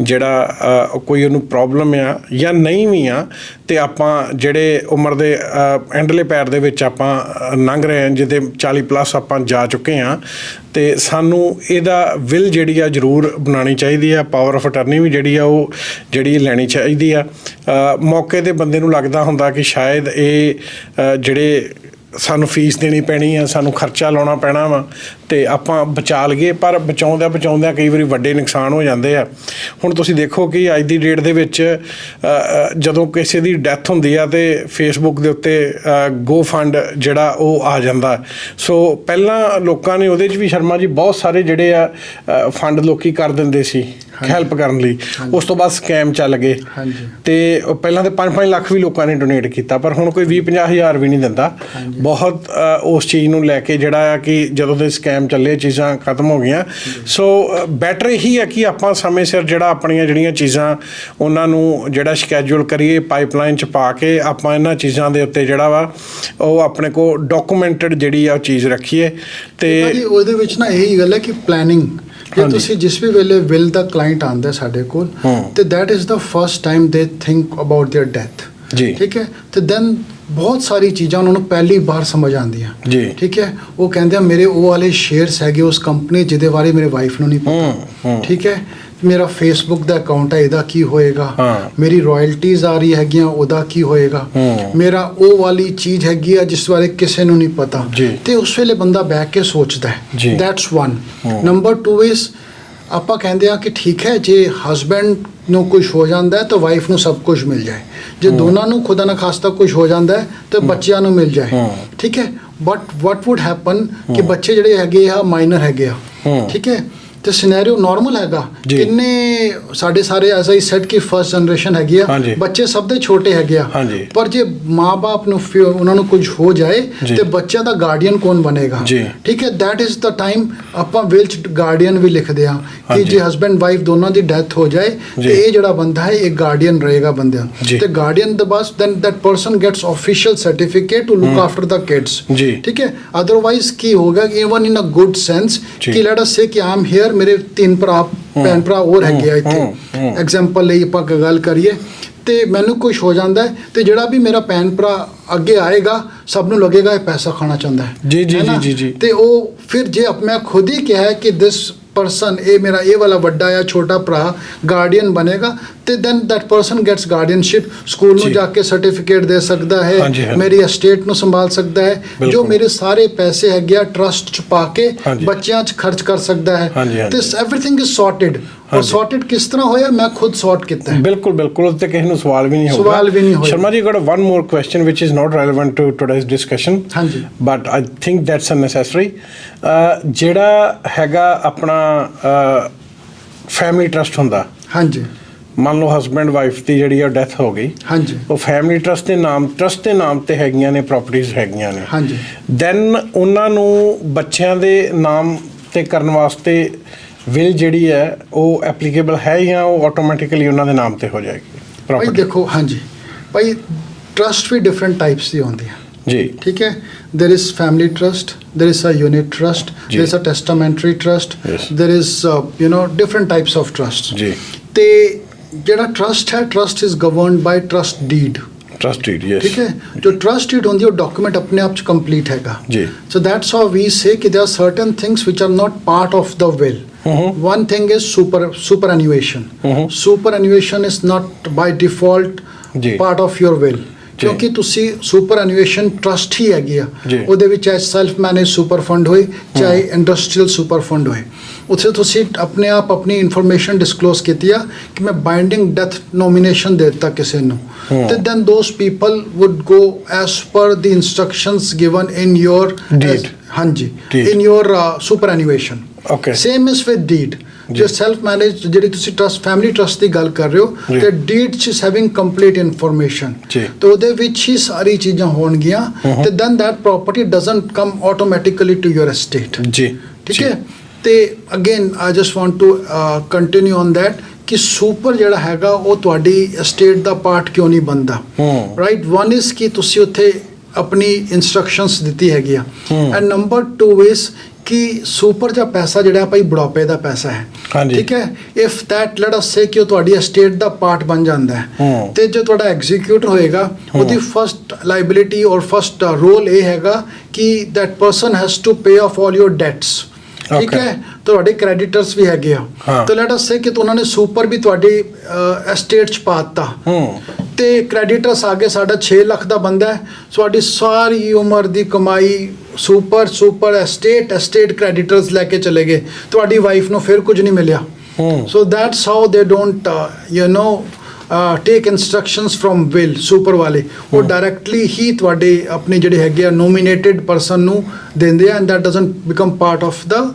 ਜਿਹੜਾ ਕੋਈ ਉਹਨੂੰ ਪ੍ਰੋਬਲਮ ਆ ਜਾਂ ਨਹੀਂ ਵੀ ਆ ਤੇ ਆਪਾਂ ਜਿਹੜੇ ਉਮਰ ਦੇ ਅ, ਐਂਡਲੇ ਪੈਰ ਦੇ ਵਿੱਚ ਆਪਾਂ ਲੰਘ ਰਹੇ ਹਾਂ ਜਿਹਦੇ 40 ਪਲੱਸ ਆਪਾਂ ਜਾ ਚੁੱਕੇ ਹਾਂ। ਤੇ ਸਾਨੂੰ ਇਹਦਾ ਵਿਲ ਜਿਹੜੀ ਆ ਜ਼ਰੂਰ ਬਣਾਉਣੀ ਚਾਹੀਦੀ ਆ ਪਾਵਰ ਆਫ ਅਟਰਨੀ ਵੀ ਜਿਹੜੀ ਆ ਉਹ ਜਿਹੜੀ ਲੈਣੀ ਚਾਹੀਦੀ ਆ। ਮੌਕੇ ਤੇ ਬੰਦੇ ਨੂੰ ਲੱਗਦਾ ਹੁੰਦਾ ਕਿ ਸ਼ਾਇਦ ਇਹ ਜਿਹੜੇ ਸਾਨੂੰ ਫੀਸ ਦੇਣੀ ਪੈਣੀ ਆ, ਸਾਨੂੰ ਖਰਚਾ ਲਾਉਣਾ ਪੈਣਾ ਵਾ ਤੇ ਆਪਾਂ ਬਚਾ ਲਈਏ, ਪਰ ਬਚਾਉਂਦਿਆਂ ਬਚਾਉਂਦਿਆਂ ਕਈ ਵਾਰੀ ਵੱਡੇ ਨੁਕਸਾਨ ਹੋ ਜਾਂਦੇ ਆ। ਹੁਣ ਤੁਸੀਂ ਦੇਖੋ ਕਿ ਅੱਜ ਦੀ ਡੇਟ ਦੇ ਵਿੱਚ ਜਦੋਂ ਕਿਸੇ ਦੀ ਡੈਥ ਹੁੰਦੀ ਆ ਤੇ ਫੇਸਬੁੱਕ ਦੇ ਉੱਤੇ ਗੋ ਫੰਡ ਜਿਹੜਾ ਉਹ ਆ ਜਾਂਦਾ। ਸੋ ਪਹਿਲਾਂ ਲੋਕਾਂ ਨੇ ਉਹਦੇ 'ਚ ਵੀ ਸ਼ਰਮਾ ਜੀ ਬਹੁਤ ਸਾਰੇ ਜਿਹੜੇ ਆ ਫੰਡ ਲੋਕੀ ਕਰ ਦਿੰਦੇ ਸੀ। ਹੈਲਪ ਕਰਨ ਲਈ। ਉਸ ਤੋਂ ਬਾਅਦ ਸਕੈਮ ਚੱਲ ਗਏ। ਹਾਂਜੀ। ਤੇ ਪਹਿਲਾਂ ਤੇ 5-5 ਲੱਖ ਵੀ ਲੋਕਾਂ ਨੇ ਡੋਨੇਟ ਕੀਤਾ ਪਰ ਹੁਣ ਕੋਈ 20-50 ਹਜ਼ਾਰ ਵੀ ਨਹੀਂ ਦਿੰਦਾ। ਬਹੁਤ ਉਸ ਚੀਜ਼ ਨੂੰ ਲੈ ਕੇ ਜਿਹੜਾ ਆ ਕਿ ਜਦੋਂ ਦੇ ਸਕੈਮ ਚੱਲੇ ਚੀਜ਼ਾਂ ਖਤਮ ਹੋ ਗਈਆਂ। ਸੋ ਬੈਟਰ ਇਹੀ ਹੈ ਕਿ ਆਪਾਂ ਸਮੇਂ ਸਿਰ ਜਿਹੜਾ ਆਪਣੀਆਂ ਜਿਹੜੀਆਂ ਚੀਜ਼ਾਂ ਉਹਨਾਂ ਨੂੰ ਜਿਹੜਾ ਸ਼ੈਡਿਊਲ ਕਰੀਏ ਪਾਈਪਲਾਈਨ ਚ ਪਾ ਕੇ ਆਪਾਂ ਇਹਨਾਂ ਚੀਜ਼ਾਂ ਦੇ ਉੱਤੇ ਜਿਹੜਾ ਵਾ ਉਹ ਆਪਣੇ ਕੋ ਡਾਕੂਮੈਂਟਡ ਜਿਹੜੀ ਆ ਉਹ ਚੀਜ਼ ਰੱਖੀਏ। ਤੇ ਉਹਦੇ ਵਿੱਚ ਨਾ ਇਹੀ ਗੱਲ ਹੈ ਕਿ ਪਲੈਨਿੰਗ ਜੇ ਹਾਂਜੀ। ਤੁਸੀਂ ਜਿਸ ਵੀ ਵੇਲੇ ਵਿਲ ਦਾ ਕਲਾਇੰਟ ਆਂਦਾ ਸਾਡੇ ਕੋਲ। ਤੇ that is the first time they think about their death ਜੀ। ਠੀਕ ਹੈ ਤੇ ਦੈਨ ਬਹੁਤ ਸਾਰੀ ਚੀਜ਼ਾਂ ਉਹਨਾਂ ਨੂੰ ਪਹਿਲੀ ਵਾਰ ਸਮਝ ਆਉਂਦੀਆਂ ਜੀ। ਠੀਕ ਹੈ ਉਹ ਕਹਿੰਦੇ ਆ ਮੇਰੇ ਉਹ ਵਾਲੇ ਸ਼ੇਅਰਸ ਹੈਗੇ ਉਸ ਕੰਪਨੀ ਜਿਹਦੇ ਬਾਰੇ ਮੇਰੇ ਵਾਈਫ ਨੂੰ ਨਹੀਂ ਪਤਾ। ਠੀਕ ਹੈ ਮੇਰਾ ਫੇਸਬੁੱਕ ਦਾ ਅਕਾਊਂਟ ਹੈ ਇਹਦਾ ਕੀ ਹੋਏਗਾ। ਮੇਰੀ ਰਾਇਲਟੀਜ਼ ਆ ਰਹੀ ਹੈਗੀਆਂ ਉਹਦਾ ਕੀ ਹੋਏਗਾ। ਮੇਰਾ ਉਹ ਵਾਲੀ ਚੀਜ਼ ਹੈਗੀ ਆ ਜਿਸ ਬਾਰੇ ਕਿਸੇ ਨੂੰ ਨਹੀਂ ਪਤਾ। ਤੇ ਉਸ ਵੇਲੇ ਬੰਦਾ ਬੈਠ ਕੇ ਸੋਚਦਾ। ਹੈ that's one hmm. Number 2 is ਆਪਾਂ ਕਹਿੰਦੇ ਆ ਕਿ ਠੀਕ ਹੈ ਜੇ ਹਸਬੈਂਡ ਨੂੰ ਕੁਝ ਹੋ ਜਾਂਦਾ ਹੈ ਤਾਂ ਵਾਈਫ ਨੂੰ ਸਭ ਕੁਝ ਮਿਲ ਜਾਏ ਜੇ ਦੋਨਾਂ ਨੂੰ ਖੁਦਾ ਨਾ ਖਾਸਤਾ ਕੁਝ ਹੋ ਜਾਂਦਾ ਹੈ ਤਾਂ ਬੱਚਿਆਂ ਨੂੰ ਮਿਲ ਜਾਏ। ਠੀਕ ਹੈ ਬਟ ਵਾਟ ਵੁੱਡ ਹੈਪਨ ਕਿ ਬੱਚੇ ਜਿਹੜੇ ਹੈਗੇ ਆ ਮਾਈਨਰ ਹੈਗੇ ਆ। ਠੀਕ ਹੈ ਤੇ ਸਿਨੈਰੀਓ ਨਾਰਮਲ ਹੈਗਾ। ਕਿੰਨੇ ਸਾਡੇ ਸਾਰੇ ਐਜ਼ ਆਈ ਸੈਡ ਕਿ ਫਰਸਟ ਜਨਰੇਸ਼ਨ ਹੈਗੀ ਆ। ਬੱਚੇ ਸਭ ਦੇ ਛੋਟੇ ਹੈਗੇ ਆ। ਪਰ ਜੇ ਮਾਪੇ ਨੂੰ ਉਹਨਾਂ ਨੂੰ ਕੁਝ ਹੋ ਜਾਏ। ਤੇ ਬੱਚਿਆਂ ਦਾ ਗਾਰਡੀਅਨ ਕੌਣ ਬਣੇਗਾ। ਠੀਕ ਹੈ that is the time ਆਪਾਂ ਵਿਲ ਚ ਗਾਰਡੀਅਨ ਵੀ ਲਿਖਦੇ ਆ ਕਿ। ਜੇ ਹਸਬੈਂਡ ਵਾਈਫ ਦੋਨਾਂ ਦੀ ਡੈਥ ਹੋ ਜਾਏ। ਤੇ ਇਹ ਜਿਹੜਾ ਬੰਦਾ ਹੈ ਇਹ ਗਾਰਡੀਅਨ ਰਹੇਗਾ ਬੰਦਿਆਂ। ਤੇ ਗਾਰਡੀਅਨ ਦੇ ਬਸ that person gets official certificate to look after the kids ਜੀ। ਠੀਕ ਹੈ ਅਦਰਵਾਈਜ਼ ਕੀ ਹੋਗਾ even in a good sense. ਕਿ ਲੈਟ ਅਸ ਸੇ ਕਿ ਆਮ ਹੇਅਰ ਮੇਰੇ ਤਿੰਨ ਭਰਾ ਭੈਣ ਭਰਾ ਹੋਰ ਹੈਗੇ ਆ। ਇੱਥੇ ਐਗਜ਼ਾਮਪਲ ਲਈ ਆਪਾਂ ਗੱਲ ਕਰੀਏ ਤੇ ਮੈਨੂੰ ਕੁਝ ਹੋ ਜਾਂਦਾ ਤੇ ਜਿਹੜਾ ਵੀ ਮੇਰਾ ਭੈਣ ਭਰਾ ਅੱਗੇ ਆਏਗਾ ਸਭ ਨੂੰ ਲੱਗੇਗਾ ਇਹ ਪੈਸਾ ਖਾਣਾ ਚਾਹੁੰਦਾ ਹੈ ਜੀ, ਜੀ? ਜੀ। ਤੇ ਉਹ ਫਿਰ ਜੇ ਮੈਂ ਖੁਦ ਹੀ ਕਿਹਾ ਕਿ ਦਿਸ ਪਰਸਨ ਇਹ ਮੇਰਾ ਇਹ ਵਾਲਾ ਵੱਡਾ ਜਾਂ ਛੋਟਾ ਭਰਾ ਗਾਰਡੀਅਨ ਬਣੇਗਾ ਤੇ then that person gets guardianship school ਨੂੰ ਜੀ। ਕੇ ਸਰਟੀਫਿਕੇਟ ਦੇ ਸਕਦਾ ਹੈ। ਮੇਰੀ estate ਨੂੰ ਸੰਭਾਲ ਸਕਦਾ ਹੈ ਜੋ। ਮੇਰੇ ਸਾਰੇ ਪੈਸੇ ਹੈਗੇ ਆ ਟਰਸਟ ਚ ਪਾ ਕੇ। ਬੱਚਿਆਂ ਚ ਖਰਚ ਕਰ ਸਕਦਾ ਹੈ। ਤੇ everything is sorted or sorted ਕਿਸ ਤਰ੍ਹਾਂ ਹੋਇਆ? ਮੈਂ ਖੁਦ ਸੌਰਟ ਕੀਤਾ ਹੈ। ਬਿਲਕੁਲ ਬਿਲਕੁਲ ਉਹ ਤੇ ਕਿਸੇ ਨੂੰ ਸਵਾਲ ਵੀ ਨਹੀਂ ਹੋਗਾ ਸਵਾਲ ਵੀ ਨਹੀਂ ਹੋਏਗਾ। Sharma ji got one more question which is not relevant to today's discussion ਹਾਂਜੀ। i think that's unnecessary uh, ਜਿਹੜਾ ਹੈਗਾ ਆਪਣਾ ਫੈਮਿਲੀ ਟਰਸਟ ਹੁੰਦਾ। ਹਾਂਜੀ। ਮੰਨ ਲਓ ਹਸਬੰਡ ਵਾਈਫ ਦੀ ਜਿਹੜੀ ਆ ਡੈਥ ਹੋ ਗਈ। ਹਾਂਜੀ। ਉਹ ਫੈਮਿਲੀ ਟਰਸਟ ਦੇ ਨਾਮ ਟਰਸਟ ਦੇ ਨਾਮ ਤੇ ਹੈਗੀਆਂ ਨੇ ਪ੍ਰਾਪਰਟੀਆਂ ਹੈਗੀਆਂ ਨੇ। ਹਾਂਜੀ। ਦੈਨ ਉਹਨਾਂ ਨੂੰ ਬੱਚਿਆਂ ਦੇ ਨਾਮ ਤੇ ਕਰਨ ਵਾਸਤੇ ਵਿਲ ਜਿਹੜੀ ਹੈ ਉਹ ਐਪਲੀਕੇਬਲ ਹੈ ਜਾਂ ਉਹ ਆਟੋਮੈਟਿਕਲੀ ਉਹਨਾਂ ਦੇ ਨਾਮ ਤੇ ਹੋ ਜਾਏਗੀ ਭਾਈ property? ਦੇਖੋ ਹਾਂਜੀ ਭਾਈ ਟਰਸਟ ਵੀ ਡਿਫਰੈਂਟ ਟਾਈਪਸ ਦੀ ਹੁੰਦੀ ਹੈ ਜੀ ਠੀਕ ਹੈ there is family trust there is a unit trust ਜੀ। there is a testamentary trust Yes. there is uh, you know different types of trusts ਜੀ ਤੇ ਜਿਹੜਾ ਟਰਸਟ ਹੈ trust is governed by trust deed trust deed yes ਠੀਕ ਹੈ ਜੋ trust deed ਹੁੰਦੀ ਹੈ ਉਹ ਡਾਕੂਮੈਂਟ ਆਪਣੇ ਆਪ ਚ ਕੰਪਲੀਟ ਹੈਗਾ ਜੀ। ਸੋ ਦੈਟਸ ਹਾਊ ਵੀ ਸੇ ਕਿ there are certain things which are not part of the will Mhm. one thing is super superannuation Mhm. superannuation is not by default ਜੀ। part of your will ਕਿਉਂਕਿ ਤੁਸੀਂ ਸੁਪਰਐਨੂਏਸ਼ਨ trust ਹੀ ਹੈਗੀ ਆ ਜੀ। ਉਹਦੇ ਵਿੱਚ ਚਾਹੇ ਸੈਲਫ ਮੈਨੇਜ ਸੁਪਰ ਫੰਡ ਹੋਏ ਚਾਹੇ ਇੰਡਸਟਰੀਅਲ ਸੁਪਰ ਫੰਡ ਹੋਏ ਉੱਥੇ ਤੁਸੀਂ ਆਪਣੇ ਆਪ ਆਪਣੀ ਇਨਫੋਰਮੇਸ਼ਨ ਡਿਸਕਲੋਜ਼ ਕੀਤੀ ਆ ਕਿ ਮੈਂ ਬਾਈਂਡਿੰਗ ਡੈਥ ਨੋਮੀਨੇਸ਼ਨ ਦੇ ਦਿੱਤਾ ਕਿਸੇ ਨੂੰ ਹਮ। ਤੇ then those people would go as per the instructions given in your Deed. ਹਾਂਜੀ Deed. in your uh, superannuation Okay. same is with deed ਜੇ ਸੈਲਫ ਮੈਨੇਜ ਜਿਹੜੀ ਤੁਸੀਂ ਟਰਸਟ ਫੈਮਿਲੀ ਟਰਸਟ ਦੀ ਗੱਲ ਕਰ ਰਹੇ ਹੋ। ਤੇ ਡੀਡ ਚ ਹੈਵਿੰਗ ਕੰਪਲੀਟ ਇਨਫੋਰਮੇਸ਼ਨ। ਤੇ ਉਹਦੇ ਵਿੱਚ ਹੀ ਸਾਰੀ ਚੀਜ਼ਾਂ ਹੋਣਗੀਆਂ ਤੇ then that property doesn't come automatically to your estate ਜੀ ਠੀਕ। ਹੈ ਤੇ again I just want to continue on that ਕਿ ਸੁਪਰ ਜਿਹੜਾ ਹੈਗਾ ਉਹ ਤੁਹਾਡੀ estate ਦਾ ਪਾਰਟ ਕਿਉਂ ਨਹੀਂ ਬੰਦਾ ਹੂੰ। ਰਾਈਟ ਵਨ ਇਜ਼ ਕਿ ਤੁਸੀਂ ਉੱਥੇ ਆਪਣੀ ਇਨਸਟਰਕਸ਼ਨਸ ਦਿੱਤੀ ਹੈਗੀ ਆ। ਐਂਡ ਨੰਬਰ 2 ਇਜ਼ ਕਿ ਸੁਪਰ ਦਾ ਪੈਸਾ ਜਿਹੜਾ ਭਾਈ ਬੁਢਾਪੇ ਦਾ ਪੈਸਾ ਹੈ। ਹਾਂਜੀ। ਠੀਕ ਹੈ? If that let us say ਕਿ ਉਹ ਤੁਹਾਡੀ estate ਦਾ ਪਾਰਟ ਬਣ ਜਾਂਦਾ ਹੈ। ਤੇ ਜੋ ਤੁਹਾਡਾ ਐਗਜ਼ੀਕਿਊਟਰ ਹੋਏਗਾ ਉਹਦੀ ਫਰਸਟ ਲਾਇਬਿਲਿਟੀ ਔਰ ਫਰਸਟ ਰੋਲ ਇਹ ਹੈਗਾ ਕਿ that person has to pay off all your debts ਠੀਕ. ਹੈ ਤੁਹਾਡੇ ਕ੍ਰੈਡੀਟਰਸ ਵੀ ਹੈਗੇ ਆ। ਤੇ ਲੈਟ ਅਸ ਸੇ ਕਿ ਉਹਨਾਂ ਨੇ ਸੁਪਰ ਵੀ ਤੁਹਾਡੀ ਐਸਟੇਟ ਚ ਪਾਤਾ ਹੂੰ। ਤੇ ਕ੍ਰੈਡੀਟਰਸ ਆਗੇ ਸਾਡਾ 6 ਲੱਖ ਦਾ ਬੰਦਾ ਹੈ। ਤੁਹਾਡੀ ਸਾਰੀ ਉਮਰ ਦੀ ਕਮਾਈ super super estate estate creditors ਲੈ ਕੇ ਚਲੇ ਗਏ। ਤੁਹਾਡੀ ਵਾਈਫ ਨੂੰ ਫਿਰ ਕੁਝ ਨਹੀਂ ਮਿਲਿਆ। So that's how they don't you know take instructions from will super ਵਾਲੇ ਉਹ ਡਾਇਰੈਕਟਲੀ ਹੀ ਤੁਹਾਡੇ ਆਪਣੇ ਜਿਹੜੇ ਹੈਗੇ ਆ ਨੋਮੀਨੇਟਡ ਪਰਸਨ ਨੂੰ ਦਿੰਦੇ ਆ and that doesn't become part of the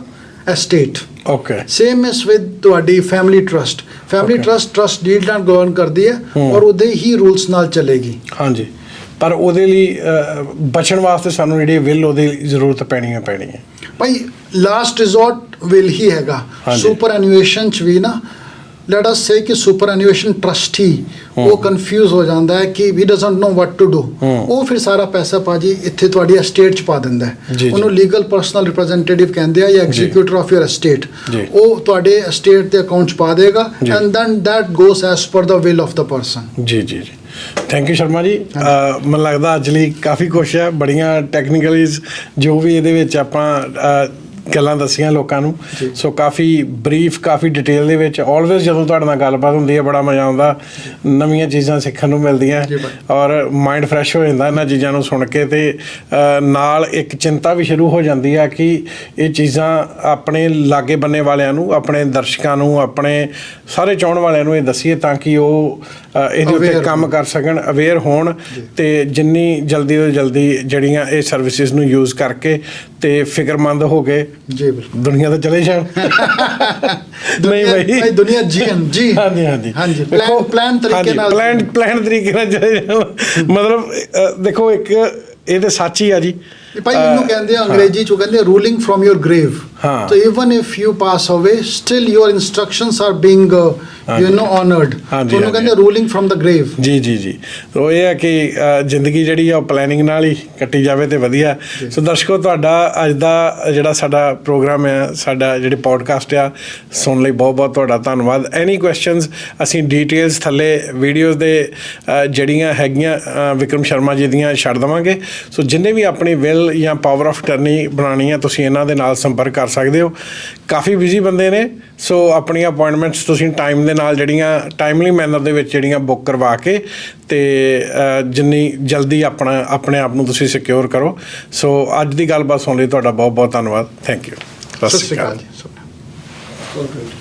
estate okay same is with ਤੁਹਾਡੀ family trust family. Trust trust deed ਨਾਲ ਗਵਰਨ ਕਰਦੀ ਹੈ। ਔਰ ਉਹਦੇ ਹੀ ਰੂਲਸ ਨਾਲ ਚੱਲੇਗੀ। ਹਾਂਜੀ। ਪਰ ਉਹਦੇ ਲਈ ਬਚਣ ਵਾਸਤੇ ਸਾਨੂੰ ਜਿਹੜੀ ਵਿਲ ਉਹਦੀ ਜ਼ਰੂਰਤ ਪੈਣੀ ਹੈ ਪੈਣੀ ਹੈ। ਭਾਈ ਲਾਸਟ ਰਿਜ਼ੋਰਟ ਵਿਲ ਹੀ ਹੈਗਾ। ਸੁਪਰ ਐਨੂਏਸ਼ਨ ਚ ਵੀ ਨਾ ਲੈਟ ਅਸ ਸੇ ਕਿ ਸੁਪਰ ਐਨੂਏਸ਼ਨ ਟਰਸਟੀ ਉਹ ਕਨਫਿਊਜ਼ ਹੋ ਜਾਂਦਾ ਹੈ ਕਿ we doesn't know what to do. ਉਹ ਫਿਰ ਸਾਰਾ ਪੈਸਾ ਪਾਜੀ ਇੱਥੇ ਤੁਹਾਡੀ ਐਸਟੇਟ ਚ ਪਾ ਦਿੰਦਾ ਹੈ। ਉਹਨੂੰ ਲੀਗਲ ਪਰਸਨਲ ਰਿਪਰੈਜ਼ੈਂਟੇਟਿਵ ਕਹਿੰਦੇ ਆ ਜਾਂ ਐਗਜ਼ੀਕਿਊਟਰ ਆਫ ਯਰ ਐਸਟੇਟ। ਉਹ ਤੁਹਾਡੇ ਐਸਟੇਟ ਦੇ ਅਕਾਊਂਟ ਚ ਪਾ ਦੇਗਾ। And then that goes as per the will of the person ਜੀ ਜੀ ਜੀ ਥੈਂਕ ਯੂ ਸ਼ਰਮਾ ਜੀ ਮੈਨੂੰ ਲੱਗਦਾ ਅੱਜ ਲਈ ਕਾਫੀ ਕੁਛ ਹੈ ਬੜੀਆਂ ਟੈਕਨੀਕਲੀਜ਼ ਜੋ ਵੀ ਇਹਦੇ ਵਿੱਚ ਆਪਾਂ ਗੱਲਾਂ ਦੱਸੀਆਂ ਲੋਕਾਂ ਨੂੰ। ਸੋ ਕਾਫੀ ਬਰੀਫ ਕਾਫੀ ਡਿਟੇਲ ਦੇ ਵਿੱਚ ਆਲਵੇਜ਼ ਜਦੋਂ ਤੁਹਾਡੇ ਨਾਲ ਗੱਲਬਾਤ ਹੁੰਦੀ ਹੈ ਬੜਾ ਮਜ਼ਾ ਆਉਂਦਾ ਨਵੀਆਂ ਚੀਜ਼ਾਂ ਸਿੱਖਣ ਨੂੰ ਮਿਲਦੀਆਂ। ਔਰ ਮਾਈਂਡ ਫਰੈਸ਼ ਹੋ ਜਾਂਦਾ ਇਹਨਾਂ ਚੀਜ਼ਾਂ ਨੂੰ ਸੁਣ ਕੇ ਤੇ ਨਾਲ ਇੱਕ ਚਿੰਤਾ ਵੀ ਸ਼ੁਰੂ ਹੋ ਜਾਂਦੀ ਆ ਕਿ ਇਹ ਚੀਜ਼ਾਂ ਆਪਣੇ ਲਾਗੇ ਬੰਨੇ ਵਾਲਿਆਂ ਨੂੰ ਆਪਣੇ ਦਰਸ਼ਕਾਂ ਨੂੰ ਆਪਣੇ ਸਾਰੇ ਚਾਹਣ ਵਾਲਿਆਂ ਨੂੰ ਇਹ ਦਸੀਏ ਤਾਂ ਕਿ ਉਹ ਇਹਦੇ ਉੱਤੇ ਕੰਮ। ਕਰ ਸਕਣ ਅਵੇਅਰ ਹੋਣ ਤੇ ਜਿੰਨੀ ਜਲਦੀ ਤੋਂ ਜਲਦੀ ਜਿਹੜੀਆਂ ਇਹ ਸਰਵਿਸਿਜ਼ ਨੂੰ ਯੂਜ਼ ਕਰਕੇ ਤੇ ਫਿਕਰਮੰਦ ਹੋ ਕੇ ਜੀ ਬਿਲਕੁਲ। ਦੁਨੀਆ ਤੋਂ ਚਲੇ ਜਾਣ। ਨਹੀਂ ਦੁਨੀਆ- ਭਾਈ ਦੁਨੀਆ ਜੀਣ ਜੀ। ਹਾਂਜੀ ਹਾਂਜੀ। ਹਾਂਜੀ ਪਲਾਨ ਪਲਾਨ ਤਰੀਕੇ ਨਾਲ ਪਲਾਨ ਪਲਾਨ ਤਰੀਕੇ ਨਾਲ ਚਲੇ ਜਾਣ। ਮਤਲਬ ਦੇਖੋ ਇੱਕ ਇਹ ਤੇ ਸੱਚ ਹੀ ਆ ਜੀ। ਭਾਈ ਇਹਨੂੰ ਕਹਿੰਦੇ ਆ ਅੰਗਰੇਜ਼ੀ ਚ ਕਹਿੰਦੇ ਰੂਲਿੰਗ ਫਰਮ ਯੋਰ ਗ੍ਰੇਵ ਹਾਂ। so even if you pass away still your instructions are being uh, you know honored. ਹਾਂਜੀ, so ਉਹਨੂੰ। ਕਹਿੰਦੇ ਰੂਲਿੰਗ ਫਰਮ ਦਾ ਗ੍ਰੇਵ ਜੀ ਜੀ ਜੀ ਸੋ ਇਹ ਹੈ ਕਿ ਅ, ਜ਼ਿੰਦਗੀ ਜਿਹੜੀ ਆ ਉਹ ਪਲੈਨਿੰਗ ਨਾਲ ਹੀ ਕੱਟੀ ਜਾਵੇ ਤੇ ਵਧੀਆ ਸੋ ਦਰਸ਼ਕੋ ਤੁਹਾਡਾ ਅੱਜ ਦਾ ਜਿਹੜਾ ਸਾਡਾ ਪ੍ਰੋਗਰਾਮ ਹੈ ਸਾਡਾ ਜਿਹੜੇ ਪੋਡਕਾਸਟ ਆ ਸੁਣ ਲਈ ਬਹੁਤ ਬਹੁਤ ਤੁਹਾਡਾ ਧੰਨਵਾਦ ਐਨੀ ਕੁਐਸਚਨਸ ਅਸੀਂ ਡਿਟੇਲਸ ਥੱਲੇ ਵੀਡੀਓਜ਼ ਦੇ ਅ, ਜਿਹੜੀਆਂ ਹੈਗੀਆਂ ਅ, ਵਿਕਰਮ ਸ਼ਰਮਾ ਜੀ ਦੀਆਂ ਛੱਡ ਦਵਾਂਗੇ ਸੋ ਜਿੰਨੇ ਵੀ ਆਪਣੀ ਵਿਲ ਜਾਂ ਪਾਵਰ ਆਫ ਟਰਨੀ ਬਣਾਉਣੀ ਆ ਤੁਸੀਂ ਇਹਨਾਂ ਦੇ ਨਾਲ ਸੰਪਰਕ ਕਰ ਸਕਦੇ ਹੋ। ਕਾਫੀ ਬਿਜ਼ੀ ਬੰਦੇ ਨੇ। ਸੋ ਆਪਣੀਆਂ ਅਪਾਇੰਟਮੈਂਟਸ ਤੁਸੀਂ ਟਾਈਮ ਦੇ ਨਾਲ ਜਿਹੜੀਆਂ ਟਾਈਮਲੀ ਮੈਨਰ ਦੇ ਵਿੱਚ ਜਿਹੜੀਆਂ ਬੁੱਕ ਕਰਵਾ ਕੇ ਤੇ ਜਿੰਨੀ ਜਲਦੀ ਆਪਣਾ ਆਪਣੇ ਆਪ ਨੂੰ ਤੁਸੀਂ ਸਿਕਿਉਰ ਕਰੋ। ਸੋ ਅੱਜ ਦੀ ਗੱਲਬਾਤ ਸੁਣ ਲਈ ਤੁਹਾਡਾ ਬਹੁਤ ਬਹੁਤ ਧੰਨਵਾਦ। ਥੈਂਕ ਯੂ ਸਤਿ ਸ਼੍ਰੀ ਅਕਾਲ। ਜੀ।